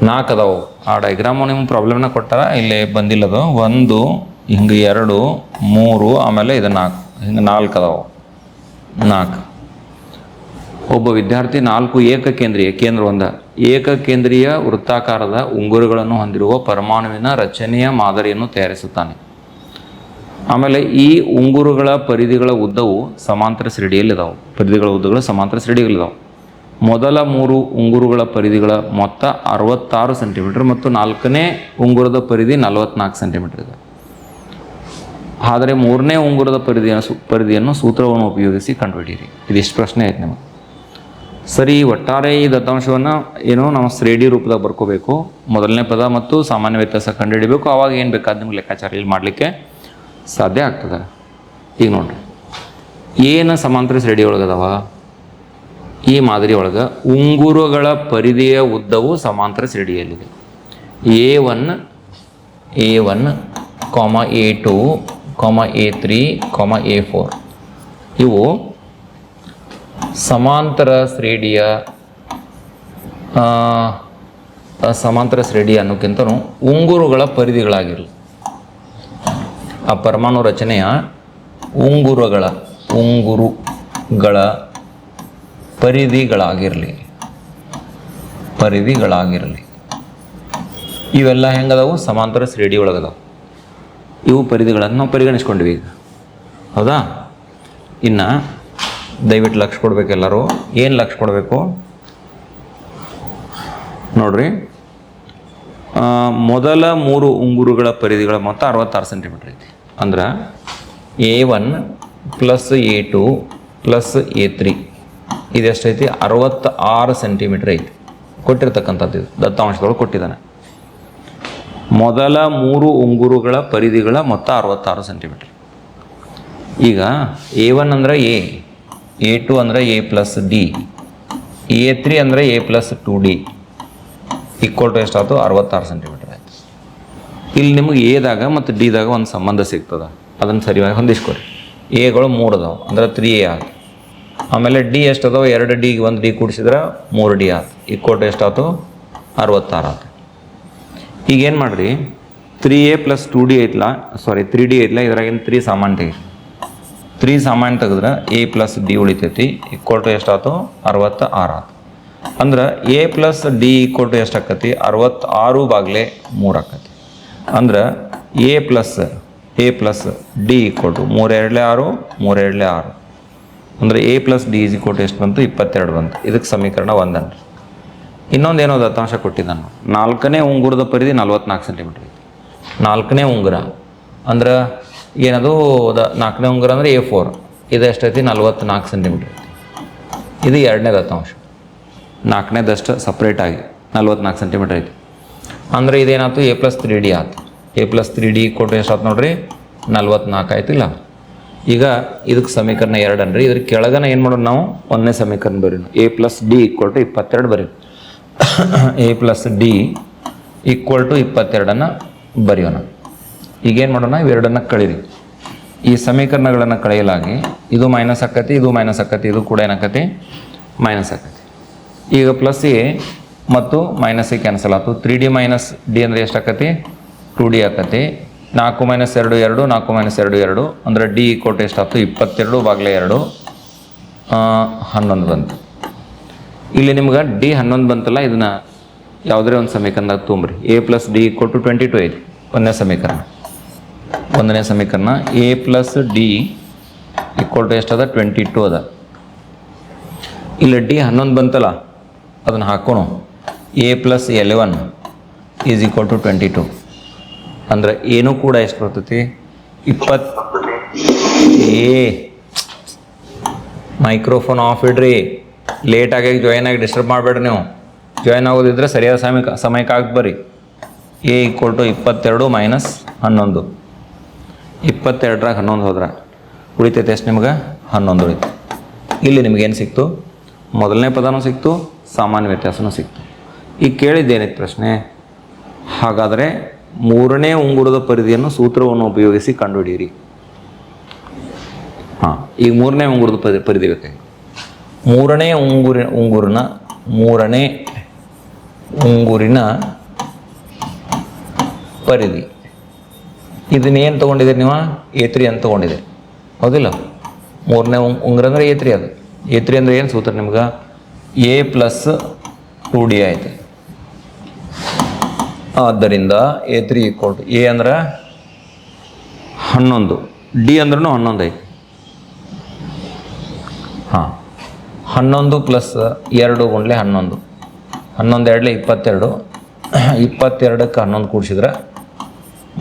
ನಾಲ್ಕು ಅದಾವು. ಆ ಡೈಗ್ರಾಮು ನಿಮ್ಮ ಪ್ರಾಬ್ಲಮ್ನ ಕೊಟ್ಟಾರ? ಇಲ್ಲಿ ಬಂದಿಲ್ಲದು. ಒಂದು, ಹಿಂಗೆ ಎರಡು, ಮೂರು, ಆಮೇಲೆ ಇದು ನಾಲ್ಕು. ಹಿಂಗೆ ನಾಲ್ಕು ಅದಾವು. ನಾಲ್ಕು. ಒಬ್ಬ ವಿದ್ಯಾರ್ಥಿ ನಾಲ್ಕು ಏಕಕೇಂದ್ರೀಯ ಕೇಂದ್ರ ಒಂದ ಏಕಕೇಂದ್ರೀಯ ವೃತ್ತಾಕಾರದ ಉಂಗುರುಗಳನ್ನು ಹೊಂದಿರುವ ಪರಮಾಣುವಿನ ರಚನೆಯ ಮಾದರಿಯನ್ನು ತಯಾರಿಸುತ್ತಾನೆ. ಆಮೇಲೆ ಈ ಉಂಗುರುಗಳ ಪರಿಧಿಗಳ ಉದ್ದವು ಸಮಾಂತರ ಶ್ರೇಣಿಯಲ್ಲಿದ್ದಾವೆ ಪರಿಧಿಗಳ ಉದ್ದಗಳು ಸಮಾಂತರ ಶ್ರೇಣಿಯಲ್ಲಿದ್ದಾವೆ ಮೊದಲ ಮೂರು ಉಂಗುರುಗಳ ಪರಿಧಿಗಳ ಮೊತ್ತ ಅರವತ್ತಾರು ಸೆಂಟಿಮೀಟರ್ ಮತ್ತು ನಾಲ್ಕನೇ ಉಂಗುರದ ಪರಿಧಿ ನಲವತ್ನಾಲ್ಕು ಸೆಂಟಿಮೀಟರ್ ಇದೆ. ಆದರೆ ಮೂರನೇ ಉಂಗುರದ ಪರಿಧಿಯ ಪರಿಧಿಯನ್ನು ಸೂತ್ರವನ್ನು ಉಪಯೋಗಿಸಿ ಕಂಡುಹಿಡಿಯಿರಿ. ಇದಿಷ್ಟು ಪ್ರಶ್ನೆ ಆಯ್ತು ನಿಮಗೆ? ಸರಿ, ಒಟ್ಟಾರೆ ಈ ದತ್ತಾಂಶವನ್ನು ಏನು ನಾವು ಶ್ರೇಣಿ ರೂಪದಾಗ ಬರ್ಕೋಬೇಕು. ಮೊದಲನೇ ಪದ ಮತ್ತು ಸಾಮಾನ್ಯ ವ್ಯತ್ಯಾಸ ಕಂಡುಹಿಡಿಬೇಕು. ಆವಾಗ ಏನು ಬೇಕಾದ ನಿಮ್ಗೆ ಲೆಕ್ಕಾಚಾರ ಇಲ್ಲಿ ಮಾಡಲಿಕ್ಕೆ ಸಾಧ್ಯ ಆಗ್ತದೆ. ಈಗ ನೋಡ್ರಿ. ಏನು ಸಮಾಂತರ ಒಳಗೆ ಒಳಗದವ ಈ ಮಾದರಿ ಒಳಗೆ ಉಂಗುರುಗಳ ಪರಿಧಿಯ ಉದ್ದವು ಸಮಾಂತರ ಶ್ರೇಡಿಯಲ್ಲಿದೆ. A one a one, comma a two, comma a three, comma a four. ಇವು ಸಮಾಂತರ ಶ್ರೇಣಿಯ ಸಮಾಂತರ ಶ್ರೇಣಿ ಅನ್ನೋಕ್ಕಿಂತನೂ ಉಂಗುರುಗಳ ಪರಿಧಿಗಳಾಗಿರಲಿ ಆ ಪರಮಾಣು ರಚನೆಯ ಉಂಗುರುಗಳ ಉಂಗುರುಗಳ ಪರಿಧಿಗಳಾಗಿರಲಿ ಪರಿಧಿಗಳಾಗಿರಲಿ. ಇವೆಲ್ಲ ಹೆಂಗದವು? ಸಮಾಂತರ ಶ್ರೇಣಿ ಒಳಗದವು ಇವು ಪರಿಧಿಗಳನ್ನು ನಾವು ಪರಿಗಣಿಸ್ಕೊಂಡ್ವಿ ಈಗ. ಹೌದಾ? ಇನ್ನು ದಯವಿಟ್ಟು ಲಕ್ಷ ಕೊಡ್ಬೇಕು ಎಲ್ಲರೂ. ಏನು ಲಕ್ಷ ಕೊಡಬೇಕು? ನೋಡ್ರಿ. ಮೊದಲ ಮೂರು ಉಂಗುರುಗಳ ಪರಿಧಿಗಳ ಮೊತ್ತ ಅರವತ್ತಾರು ಸೆಂಟಿಮೀಟ್ರ್ ಐತಿ. ಅಂದ್ರೆ a one plus a two plus a three ಇದೆಷ್ಟೈತಿ ಅರವತ್ತ ಆರು ಸೆಂಟಿಮೀಟ್ರ್ ಐತಿ. ಕೊಟ್ಟಿರ್ತಕ್ಕಂಥದ್ದು ಇದು. ದತ್ತಾಂಶದೊಳಗೆ ಕೊಟ್ಟಿದ್ದಾನೆ. ಮೊದಲ ಮೂರು ಉಂಗುರುಗಳ ಪರಿಧಿಗಳ ಮೊತ್ತ ಅರವತ್ತಾರು ಸೆಂಟಿಮೀಟರ್. ಈಗ ಎ ಒನ್ ಅಂದ್ರೆ ಎ. ಎ ಟು ಅಂದರೆ a plus d a three ಅಂದರೆ a plus two d equal to ಎಷ್ಟಾಯ್ತು? ಅರವತ್ತಾರು ಸೆಂಟಿಮೀಟರ್ ಆಯ್ತು. ಇಲ್ಲಿ ನಿಮಗೆ ಎದಾಗ ಮತ್ತು ಡಿದಾಗ ಒಂದು ಸಂಬಂಧ ಸಿಗ್ತದೆ. ಅದನ್ನು ಸರಿಯಾಗಿ ಹೊಂದಿಸ್ಕೊರಿ. ಎಗಳು ಮೂರು ಅದಾವೆ. ಅಂದ್ರೆ ತ್ರೀ ಎ ಆಯ್ತು ಆಮೇಲೆ ಡಿ ಎಷ್ಟು ಅದಾವೆ ಎರಡು ಡಿ ಒಂದು ಡಿ ಕೂಡಿಸಿದ್ರೆ ಮೂರು ಡಿ ಆಯ್ತು ಈಕ್ವಲ್ ಟು ಎಷ್ಟಾಯ್ತು? ಅರವತ್ತಾರು ಆಯ್ತು ಈಗೇನು ಮಾಡಿರಿ? Three A plus two D ಐತ್ಲ? Sorry three D ಐತ್ಲ? ಇದ್ರಾಗಿನ ತ್ರೀ ಸಾಮಾನು ತೆಗಿ ತ್ರೀ ಸಾಮಾನ್ಯ ತೆಗೆದ್ರೆ ಎ ಪ್ಲಸ್ ಡಿ ಉಳಿತೈತಿ ಈಕ್ವಲ್ ಟು ಎಷ್ಟಾಯ್ತು ಅರವತ್ತ ಆರು ಆಯ್ತು ಅಂದ್ರೆ a plus d equal to ಎಷ್ಟು ಆಕತಿ ಅರವತ್ತಾರು ಬಾಗ್ಲೆ ಮೂರು ಆಕತಿ. ಅಂದ್ರೆ a plus a plus d equal to ಮೂರೆರಡಲೆ ಆರು ಮೂರೆರಡಲೆ ಆರು. ಅಂದರೆ a plus d is equal to ಎಷ್ಟು ಬಂತು? ಇಪ್ಪತ್ತೆರಡು ಬಂತು. ಇದಕ್ಕೆ ಸಮೀಕರಣ ಒಂದನ್ರಿ. ಇನ್ನೊಂದು ಏನೋ ದತ್ತಾಂಶ ಕೊಟ್ಟಿದ್ದಾನು ನಾಲ್ಕನೇ ಉಂಗುರದ ಪರಿಧಿ ನಲ್ವತ್ತ್ನಾಲ್ಕು ಸೆಂಟಿಮೀಟ್ರ್ ನಾಲ್ಕನೇ ಉಂಗುರ ಅಂದ್ರೆ ಏನದು ಅದ ನಾಲ್ಕನೇ ಉಂಗುರ ಅಂದರೆ ಎ ಫೋರ್ ಇದು ಎಷ್ಟೈತಿ? ನಲ್ವತ್ನಾಲ್ಕು ಸೆಂಟಿಮೀಟ್ರ್ ಇದು ಎರಡನೇ ದತ್ತಾಂಶ. ನಾಲ್ಕನೇದಷ್ಟು ಸಪ್ರೇಟಾಗಿ ನಲ್ವತ್ನಾಲ್ಕು ಸೆಂಟಿಮೀಟ್ರ್ ಐತಿ. ಅಂದರೆ ಇದೇನಾಯ್ತು? ಎ ಪ್ಲಸ್ ತ್ರೀ ಡಿ ಆಯ್ತು. ಎ ಪ್ಲಸ್ ತ್ರೀ ಡಿ ಕೊಟ್ಟು ಎಷ್ಟಾಯ್ತು ನೋಡ್ರಿ ನಲ್ವತ್ನಾಲ್ಕು ಆಯ್ತು ಇಲ್ಲ ಈಗ ಇದಕ್ಕೆ ಸಮೀಕರಣ ಎರಡು ಅನ್ರಿ. ಇದ್ರ ಕೆಳಗನ ಏನು ಮಾಡೋಣ ನಾವು? ಒಂದನೇ ಸಮೀಕರಣ ಬರೀ. A plus d equal to ಇಪ್ಪತ್ತೆರಡು ಬರೀ. A plus d equal to ಇಪ್ಪತ್ತೆರಡನ್ನು ಬರೆಯೋಣ. ಈಗೇನು ಮಾಡೋಣ? ಇವೆರಡನ್ನು ಕಳೀರಿ. ಈ ಸಮೀಕರಣಗಳನ್ನು ಕಳೆಯಲಾಗಿ ಇದು ಮೈನಸ್ ಆಕತಿ, ಇದು ಮೈನಸ್ ಆಕತಿ, ಇದು ಕೂಡ ಏನಾಕತಿ? ಮೈನಸ್ ಆಕತಿ. ಈಗ ಪ್ಲಸ್ ಎ ಮತ್ತು ಮೈನಸ್ ಎ ಕ್ಯಾನ್ಸಲ್ ಆಯ್ತು ತ್ರೀ ಡಿ ಮೈನಸ್ ಡಿ ಅಂದರೆ ಎಷ್ಟು ಆಕತಿ ಟು ಡಿ ಆಕತಿ. ನಾಲ್ಕು ಮೈನಸ್ ಎರಡು ಎರಡು, ನಾಲ್ಕು ಮೈನಸ್ ಎರಡು ಎರಡು. ಅಂದರೆ ಡಿ ಕೋಟೆ ಎಷ್ಟಾಯ್ತು ಇಪ್ಪತ್ತೆರಡು ಬಾಗಿಲೆ ಎರಡು. ಹನ್ನೊಂದು ಬಂತು. ಇಲ್ಲಿ ನಿಮ್ಗೆ ಡಿ ಹನ್ನೊಂದು ಬಂತಲ್ಲ, ಇದನ್ನ ಯಾವುದೇ ಒಂದು ಸಮೀಕರಣದಾಗ ತುಂಬ್ರಿ ಎ ಪ್ಲಸ್ ಡಿ ಕೊಟ್ಟು ಟ್ವೆಂಟಿ ಟು ಐತಿ. ಒಂದನೇ ಸಮೀಕರಣ. ಒಂದನೇ ಸಮೀಕರಣ a plus d equal to ಎಷ್ಟದ twenty two ಅದ. ಇಲ್ಲಿ ಡಿ ಹನ್ನೊಂದು ಬಂತಲ್ಲ, ಅದನ್ನು ಹಾಕೋಣ. A plus eleven is equal to twenty two ಅಂದ್ರೆ ಏನೂ ಕೂಡ ಎಷ್ಟು ಬರ್ತೈತಿ? ಇಪ್ಪತ್ತು ಏ ಮೈಕ್ರೋಫೋನ್ ಆಫ್ ಇಡ್ರಿ. ಲೇಟಾಗಿ ಜಾಯ್ನ್ ಆಗಿ ಡಿಸ್ಟರ್ಬ್ ಮಾಡಬೇಡ್ರಿ ನೀವು. ಜಾಯ್ನ್ ಆಗೋದಿದ್ರೆ ಸರಿಯಾದ ಸಮಯಕ್ಕೆ ಸಮಯಕ್ಕೆ ಆಗಿ ಬರ್ರಿ. ಎ ಈಕ್ವಲ್ ಟು ಇಪ್ಪತ್ತೆರಡು ಮೈನಸ್ ಹನ್ನೊಂದು. ಇಪ್ಪತ್ತೆರಡರಾಗ ಹನ್ನೊಂದು ಹೋದ್ರೆ ಉಳಿತೈತೆ ಎಷ್ಟು ನಿಮ್ಗೆ? ಹನ್ನೊಂದು ಉಳಿತು. ಇಲ್ಲಿ ನಿಮಗೇನು ಸಿಕ್ತು? ಮೊದಲನೇ ಪದನೂ ಸಿಕ್ತು, ಸಾಮಾನ್ಯ ವ್ಯತ್ಯಾಸನೂ ಸಿಕ್ತು. ಈಗ ಕೇಳಿದ್ದೇನಿತ್ತು ಪ್ರಶ್ನೆ? ಹಾಗಾದರೆ ಮೂರನೇ ಉಂಗುರದ ಪರಿಧಿಯನ್ನು ಸೂತ್ರವನ್ನು ಉಪಯೋಗಿಸಿ ಕಂಡುಹಿಡಿಯಿರಿ. ಹಾಂ, ಈಗ ಮೂರನೇ ಉಂಗುರದ ಪರಿ, ಪರಿಧಿ ಬೇಕಾಗಿ ಮೂರನೇ ಉಂಗುರಿ, ಉಂಗುರನ, ಮೂರನೇ ಉಂಗುರಿನ ಪರಿಧಿ. ಇದನ್ನೇನು ತೊಗೊಂಡಿದ್ದೀರಿ ನೀವು? ಎ ತ್ರೀ ಅಂತ ತೊಗೊಂಡಿದ್ದೀರಿ ಹೌದಿಲ್ಲ? ಮೂರನೇ ಉಂಗ್ರ ಅಂದರೆ ಎ ತ್ರೀ ಅದು. ಏತ್ರಿ ತ್ರೀ ಅಂದರೆ ಏನು ಸೂತ್ರ ನಿಮ್ಗೆ? ಎ ಪ್ಲಸ್ ಟು ಡಿ ಆಯ್ತು. ಆದ್ದರಿಂದ a three equal to a ಅಂದ್ರೆ ಹನ್ನೊಂದು. ಡಿ ಅಂದ್ರೂ ಹನ್ನೊಂದು ಐತಿ. ಹಾಂ. ಹನ್ನೊಂದು ಪ್ಲಸ್ ಎರಡು ಗುಂಡ್ಲೆ ಹನ್ನೊಂದು. ಹನ್ನೊಂದು ಎರಡಲೆ ಇಪ್ಪತ್ತೆರಡು. ಇಪ್ಪತ್ತೆರಡಕ್ಕೆ ಹನ್ನೊಂದು ಕೂಡಿಸಿದ್ರೆ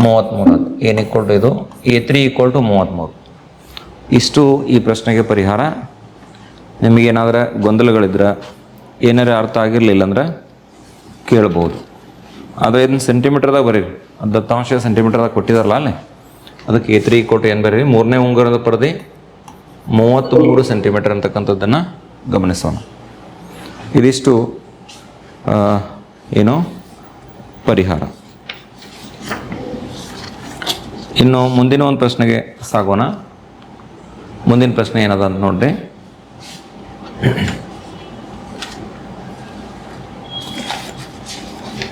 ಮೂವತ್ತ್ಮೂರು ಅದು ಏನು ಈಕ್ವಲ್ ಟು ಇದು? ಎ ತ್ರೀ ಈಕ್ವಲ್ ಟು ಮೂವತ್ತ್ಮೂರು ಇಷ್ಟು ಈ ಪ್ರಶ್ನೆಗೆ ಪರಿಹಾರ. ನಿಮಗೇನಾದ್ರೆ ಗೊಂದಲಗಳಿದ್ರೆ ಏನಾರ ಅರ್ಥ ಆಗಿರಲಿಲ್ಲ ಅಂದ್ರೆ ಕೇಳ್ಬೋದು. ಆದರೆ ಇದನ್ನು ಸೆಂಟಿಮೀಟರ್ದಾಗ ಬರೀರಿ. ದತ್ತಾಂಶ ಸೆಂಟಿಮೀಟರ್ದಾಗ ಕೊಟ್ಟಿದಾರಲ್ಲ ಅಲ್ಲಿ. ಅದಕ್ಕೆ ಎ ತ್ರೀ ಕೊಟ್ಟು ಏನು ಬರೀರಿ. ಮೂರನೇ ಉಂಗುರದ ಪರದೆ ಮೂವತ್ತ್ಮೂರು ಸೆಂಟಿಮೀಟರ್ ಅಂತಕ್ಕಂಥದ್ದನ್ನು ಗಮನಿಸೋಣ. ಇದಿಷ್ಟು ಏನು? ಪರಿಹಾರ. ಇನ್ನು ಮುಂದಿನ ಒಂದು ಪ್ರಶ್ನೆಗೆ ಸಾಗೋಣ. ಮುಂದಿನ ಪ್ರಶ್ನೆ ಏನದ ಅಂತ ನೋಡ್ರಿ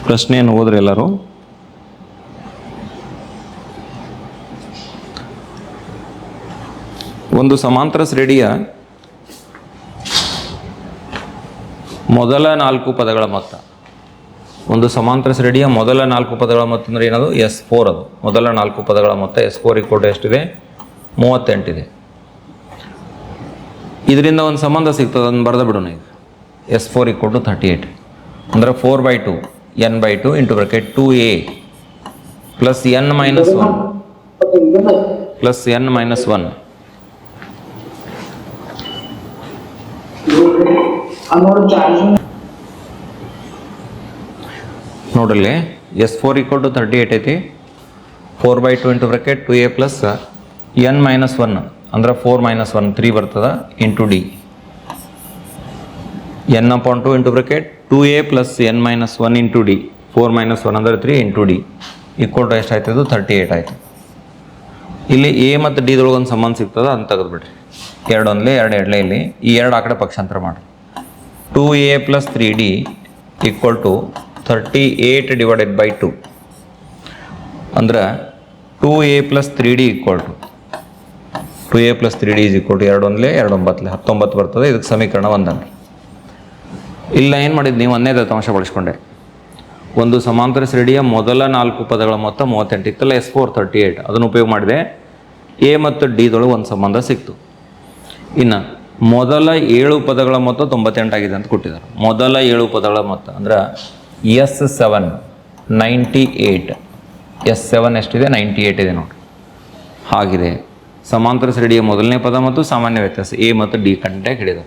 ಪ್ರಶ್ನೆಯನ್ನು ಓದ್ರಿ ಎಲ್ಲರೂ. ಒಂದು ಸಮಾಂತರ ಶ್ರೇಣಿಯ ಮೊದಲ ನಾಲ್ಕು ಪದಗಳ ಮೊತ್ತ. ಒಂದು ಸಮಾಂತರ ಶ್ರೇಣಿಯ ಮೊದಲ ನಾಲ್ಕು ಪದಗಳ ಮೊತ್ತ ಅಂದರೆ ಏನದು? ಎಸ್ ಫೋರ್ ಅದು. ಮೊದಲ ನಾಲ್ಕು ಪದಗಳ ಮೊತ್ತ ಎಸ್ ಫೋರ್ ಇಕ್ವಲ್ ಎಷ್ಟಿದೆ? ಮೂವತ್ತೆಂಟಿದೆ ಇದರಿಂದ ಒಂದು ಸಂಬಂಧ ಸಿಗ್ತದೆ, ಅದನ್ನು ಬರೆದು ಬಿಡೋಣ ಇದು s four equal to thirty eight ಅಂದರೆ four by two n by two into bracket two a plus n minus one plus n minus one ನೋಡ್ರಲ್ಲಿ s four equal to thirty eight ಐತಿ. Four by two into bracket two a plus n minus one ಅಂದ್ರೆ ಫೋರ್ ಮೈನಸ್ ಒನ್ ತ್ರೀ ಬರ್ತದ into d n upon two into bracket two a plus n minus one into d four minus one ಅಂದರೆ three into d equal to ಎಷ್ಟು ಆಯ್ತದ? ತರ್ಟಿ ಏಟ್ ಆಯಿತು. ಇಲ್ಲಿ ಎ ಮತ್ತು ಡಿದೊಳಗೆ ಒಂದು ಸಂಬಂಧ ಸಿಗ್ತದೆ ಅಂತ ತೆಗೆದುಬಿಡ್ರಿ ಎರಡು ಒಂದ್ಲೆ, ಎರಡು ಎರಡಲೇ ಇಲ್ಲಿ. ಈ ಎರಡು ಆ ಕಡೆ ಪಕ್ಷಾಂತರ ಮಾಡಿ two a plus three d equal to thirty eight divided by two ಅಂದ್ರೆ two a plus three d equal to two a plus three d is equal to ಎರಡು ಒಂದಲೇ ಎರಡು ಒಂಬತ್ತಲೆ ಹತ್ತೊಂಬತ್ತು ಬರ್ತದೆ. ಇದಕ್ಕೆ ಸಮೀಕರಣ ಒಂದನ್ನು. ಇಲ್ಲ, ಏನು ಮಾಡಿದ್ದು ನೀವು ಒಂದೇ ದತ್ತಾಂಶ ಬಳಸ್ಕೊಂಡೆ ಒಂದು ಸಮಾಂತರ ಶ್ರೇಣಿಯ ಮೊದಲ ನಾಲ್ಕು ಪದಗಳ ಮೊತ್ತ ಮೂವತ್ತೆಂಟು ಇತ್ತಲ್ಲ ಎಸ್ ಫೋರ್ ತರ್ಟಿ ಏಯ್ಟ್ ಅದನ್ನು ಉಪಯೋಗ ಮಾಡಿದೆ. ಎ ಮತ್ತು ಡಿದೊಳಗೆ ಒಂದು ಸಂಬಂಧ ಸಿಕ್ತು. ಇನ್ನು ಮೊದಲ ಏಳು ಪದಗಳ ಮೊತ್ತ ತೊಂಬತ್ತೆಂಟಾಗಿದೆ ಅಂತ ಕೊಟ್ಟಿದ್ದಾರೆ. ಮೊದಲ ಏಳು ಪದಗಳ ಮೊತ್ತ. ಅಂದ್ರೆ s seven, ninety eight s seven ಎಷ್ಟಿದೆ? ನೈಂಟಿ ಏಯ್ಟ್ ಇದೆ ನೋಡಿ ಹಾಗಿದೆ. ಸಮಾಂತರ ಶ್ರೇಣಿಯ ಮೊದಲನೇ ಪದ ಮತ್ತು ಸಾಮಾನ್ಯ ವ್ಯತ್ಯಾಸ, ಎ ಮತ್ತು ಡಿ ಕಂಟೆಕ್ ಹಿಡಿದು.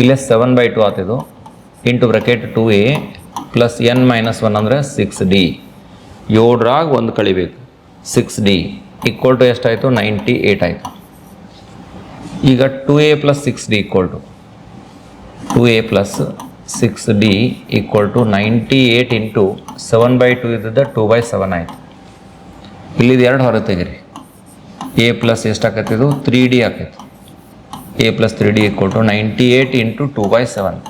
ಇಲ್ಲೇ seven by two ಆತಿದು into bracket two a plus n minus one ಅಂದರೆ ಸಿಕ್ಸ್ ಡಿ. ಏಳರಾಗ ಒಂದು ಕಳಿಬೇಕು. ಸಿಕ್ಸ್ ಡಿ ಈಕ್ವಲ್ ಟು ಎಷ್ಟಾಯಿತು? ನೈಂಟಿ ಏಯ್ಟ್ ಆಯಿತು. ಈಗ two a plus six d equal to. Two a plus six d equal to ninety eight into seven by two ಇದ್ದದ್ದು ಟೂ ಬೈ ಸೆವೆನ್ ಆಯಿತು. ಇಲ್ಲಿದು ಎರಡು ಹೊರ ತೆಗಿರಿ. ಎ ಪ್ಲಸ್ ಎಷ್ಟು ಆಕತ್ತಿದು ತ್ರೀ ಡಿ ಆಕೈತಿ. A plus three d equal to ninety eight into two by seven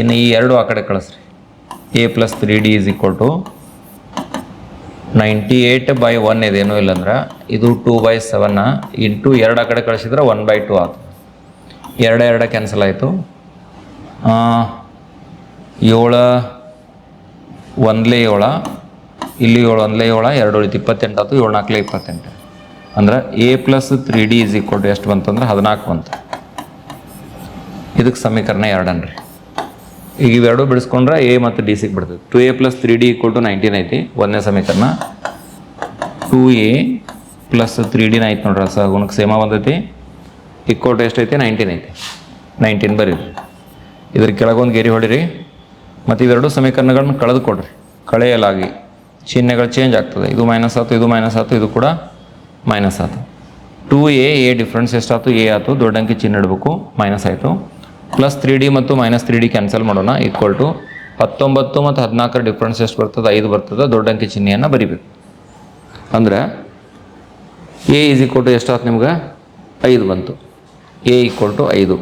ಇನ್ನು ಈ ಎರಡು ಆ ಕಡೆ ಕಳಿಸ್ರಿ. A plus three d is equal to ninety eight by one ಇದೇನೂ ಇಲ್ಲಂದ್ರೆ ಇದು ಟೂ ಬೈ ಸೆವೆನ್ನ ಇಂಟು ಎರಡು ಆ ಕಡೆ ಕಳಿಸಿದ್ರೆ ಒನ್ ಬೈ ಟು ಆಯ್ತು ಎರಡು ಎರಡು ಕ್ಯಾನ್ಸಲ್ ಆಯಿತು. ಏಳ, ಒಂದ್ಲೇ ಏಳು, ಇಲ್ಲಿ ಏಳು, ಒಂದ್ಲೇ ಏಳು, ಎರಡು ಉಳಿತು ಇಪ್ಪತ್ತೆಂಟು ಆಯ್ತು, ಏಳು ನಾಲ್ಕಲೇ ಇಪ್ಪತ್ತೆಂಟು. ಅಂದ್ರೆ a plus three d is equal ಎಷ್ಟು ಬಂತಂದ್ರೆ ಹದಿನಾಲ್ಕು ಬಂತು. ಇದಕ್ಕೆ ಸಮೀಕರಣ ಎರಡನ್ರಿ ಈಗ ಇವೆರಡು ಬಿಡಿಸ್ಕೊಂಡ್ರೆ ಎ ಮತ್ತು ಡಿ ಸಿಗೆ ಬಿಡ್ತದೆ. Two A plus three D equal to nineteen ಐತಿ, ಒಂದನೇ ಸಮೀಕರಣ. ಟೂ ಎ ಪ್ಲಸ್ ತ್ರೀ ಡಿನ ಐತಿ ನೋಡ್ರಿ ಸಹ ಗುಣಕ್ಕೆ ಸೇಮ ಬಂದೈತಿ. ಈಕ್ವಲ್ ಟು ಎಷ್ಟೈತಿ? ನೈನ್ಟೀನ್ ಐತಿ. ನೈನ್ಟೀನ್ ಬರೀರಿ. ಇದ್ರ ಕೆಳಗೊಂದು ಗೆರಿ ಹೊಡಿರಿ, ಮತ್ತು ಇವೆರಡು ಸಮೀಕರಣಗಳನ್ನ ಕಳೆದುಕೊಡ್ರಿ. ಕಳೆಯಲಾಗಿ ಚಿಹ್ನೆಗಳು ಚೇಂಜ್ ಆಗ್ತದೆ. ಇದು ಮೈನಸ್ ಆಯ್ತು ಇದು ಮೈನಸ್ ಆಯ್ತು ಇದು ಕೂಡ ಮೈನಸ್ ಆಯ್ತು ಟೂ ಎ ಎ ಡಿಫ್ರೆನ್ಸ್ ಎಷ್ಟಾಯ್ತು? ಎ ಆಯ್ತು. ದೊಡ್ಡ ಅಂಕಿ ಚಿಹ್ನೆ ಇಡಬೇಕು. ಮೈನಸ್ ಆಯಿತು. ಪ್ಲಸ್ ತ್ರೀ ಡಿ ಮತ್ತು ಮೈನಸ್ ತ್ರೀ ಡಿ ಕ್ಯಾನ್ಸಲ್ ಮಾಡೋಣ. ಈಕ್ವಲ್ ಟು ಹತ್ತೊಂಬತ್ತು ಮತ್ತು ಹದಿನಾಲ್ಕರ ಡಿಫ್ರೆನ್ಸ್ ಎಷ್ಟು ಬರ್ತದೆ? ಐದು ಬರ್ತದೆ. ದೊಡ್ಡ ಅಂಕಿ ಚಿಹ್ನೆಯನ್ನು ಬರಿಬೇಕು. ಅಂದ್ರೆ ಎ ಈಸ್ ಈಕ್ವಲ್ ಟು ಎಷ್ಟಾಯ್ತು ನಿಮ್ಗೆ? ಐದು ಬಂತು. ಎ ಈಕ್ವಲ್ ಟು ಐದು.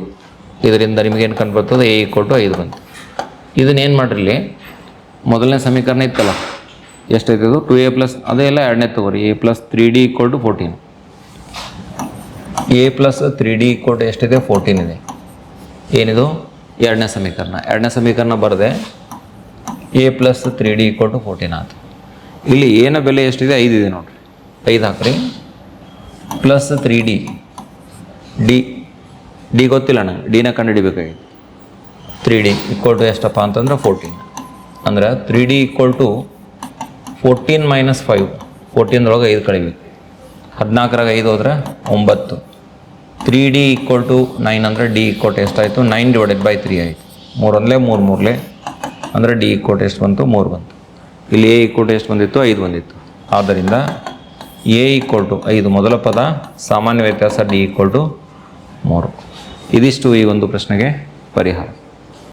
ಇದರಿಂದ ನಿಮಗೇನು ಕಂಡು ಬರ್ತದೆ ಎ ಈಕ್ವಲ್ ಟು ಐದು ಬಂತು. ಇದನ್ನೇನು ಮಾಡಿರಲಿ ಮೊದಲನೇ ಸಮೀಕರಣ ಇತ್ತಲ್ಲ? ಎಷ್ಟೈತೆ ಇದು ಟು ಎ ಪ್ಲಸ್ ಅದೇ ಎಲ್ಲ ಎರಡನೇ ತಗೋರಿ. A plus three d equal to fourteen. A plus three d equal to ಎಷ್ಟಿದೆ ಫೋರ್ಟೀನ್ ಇದೆ. ಏನಿದು? ಎರಡನೇ ಸಮೀಕರಣ. ಎರಡನೇ ಸಮೀಕರಣ ಬರದೆ, a plus three d equal to fourteen ಆಯ್ತು ಇಲ್ಲಿ ಏನ ಬೆಲೆ ಎಷ್ಟಿದೆ? ಐದು ಇದೆ ನೋಡಿರಿ. ಐದು ಹಾಕ್ರಿ. Plus three d d d ಗೊತ್ತಿಲ್ಲ ನಂಗೆ ಡಿನ ಕಂಡುಹಿಡಿಬೇಕಾಗಿತ್ತು. ತ್ರೀ ಡಿ ಈಕ್ವಲ್ ಟು ಎಷ್ಟಪ್ಪ ಅಂತಂದ್ರೆ ಫೋರ್ಟೀನ್ ಅಂದ್ರೆ three d equal to fourteen minus five ಫೋರ್ಟೀನ್ದೊಳಗೆ ಐದು ಕಳಿಬೇಕು ಹದಿನಾಲ್ಕರಾಗ ಐದು ಹೋದ್ರೆ ಒಂಬತ್ತು. Three d equal to nine ಅಂದರೆ ಡಿ ಈಕ್ವಲ್ ಟು ಎಷ್ಟಾಯಿತು? ನೈನ್ ಡಿವೈಡೆಡ್ ಬೈ ತ್ರೀ ಆಯಿತು. ಮೂರೊಂದಲೇ ಮೂರು ಮೂರಲೇ. ಅಂದರೆ ಡಿ ಈಕ್ವಲ್ ಟು ಎಷ್ಟು ಬಂತು? ಮೂರು ಬಂತು. ಇಲ್ಲಿ ಎ ಈಕ್ವಲ್ ಟು ಎಷ್ಟು ಬಂದಿತ್ತು? ಐದು ಬಂದಿತ್ತು. ಆದ್ದರಿಂದ ಎ ಈಕ್ವಲ್ ಟು ಐದು ಮೊದಲ ಪದ ಸಾಮಾನ್ಯ ವ್ಯತ್ಯಾಸ ಡಿ ಈಕ್ವಲ್ ಟು ಮೂರು. ಇದಿಷ್ಟು ಈ ಒಂದು ಪ್ರಶ್ನೆಗೆ ಪರಿಹಾರ.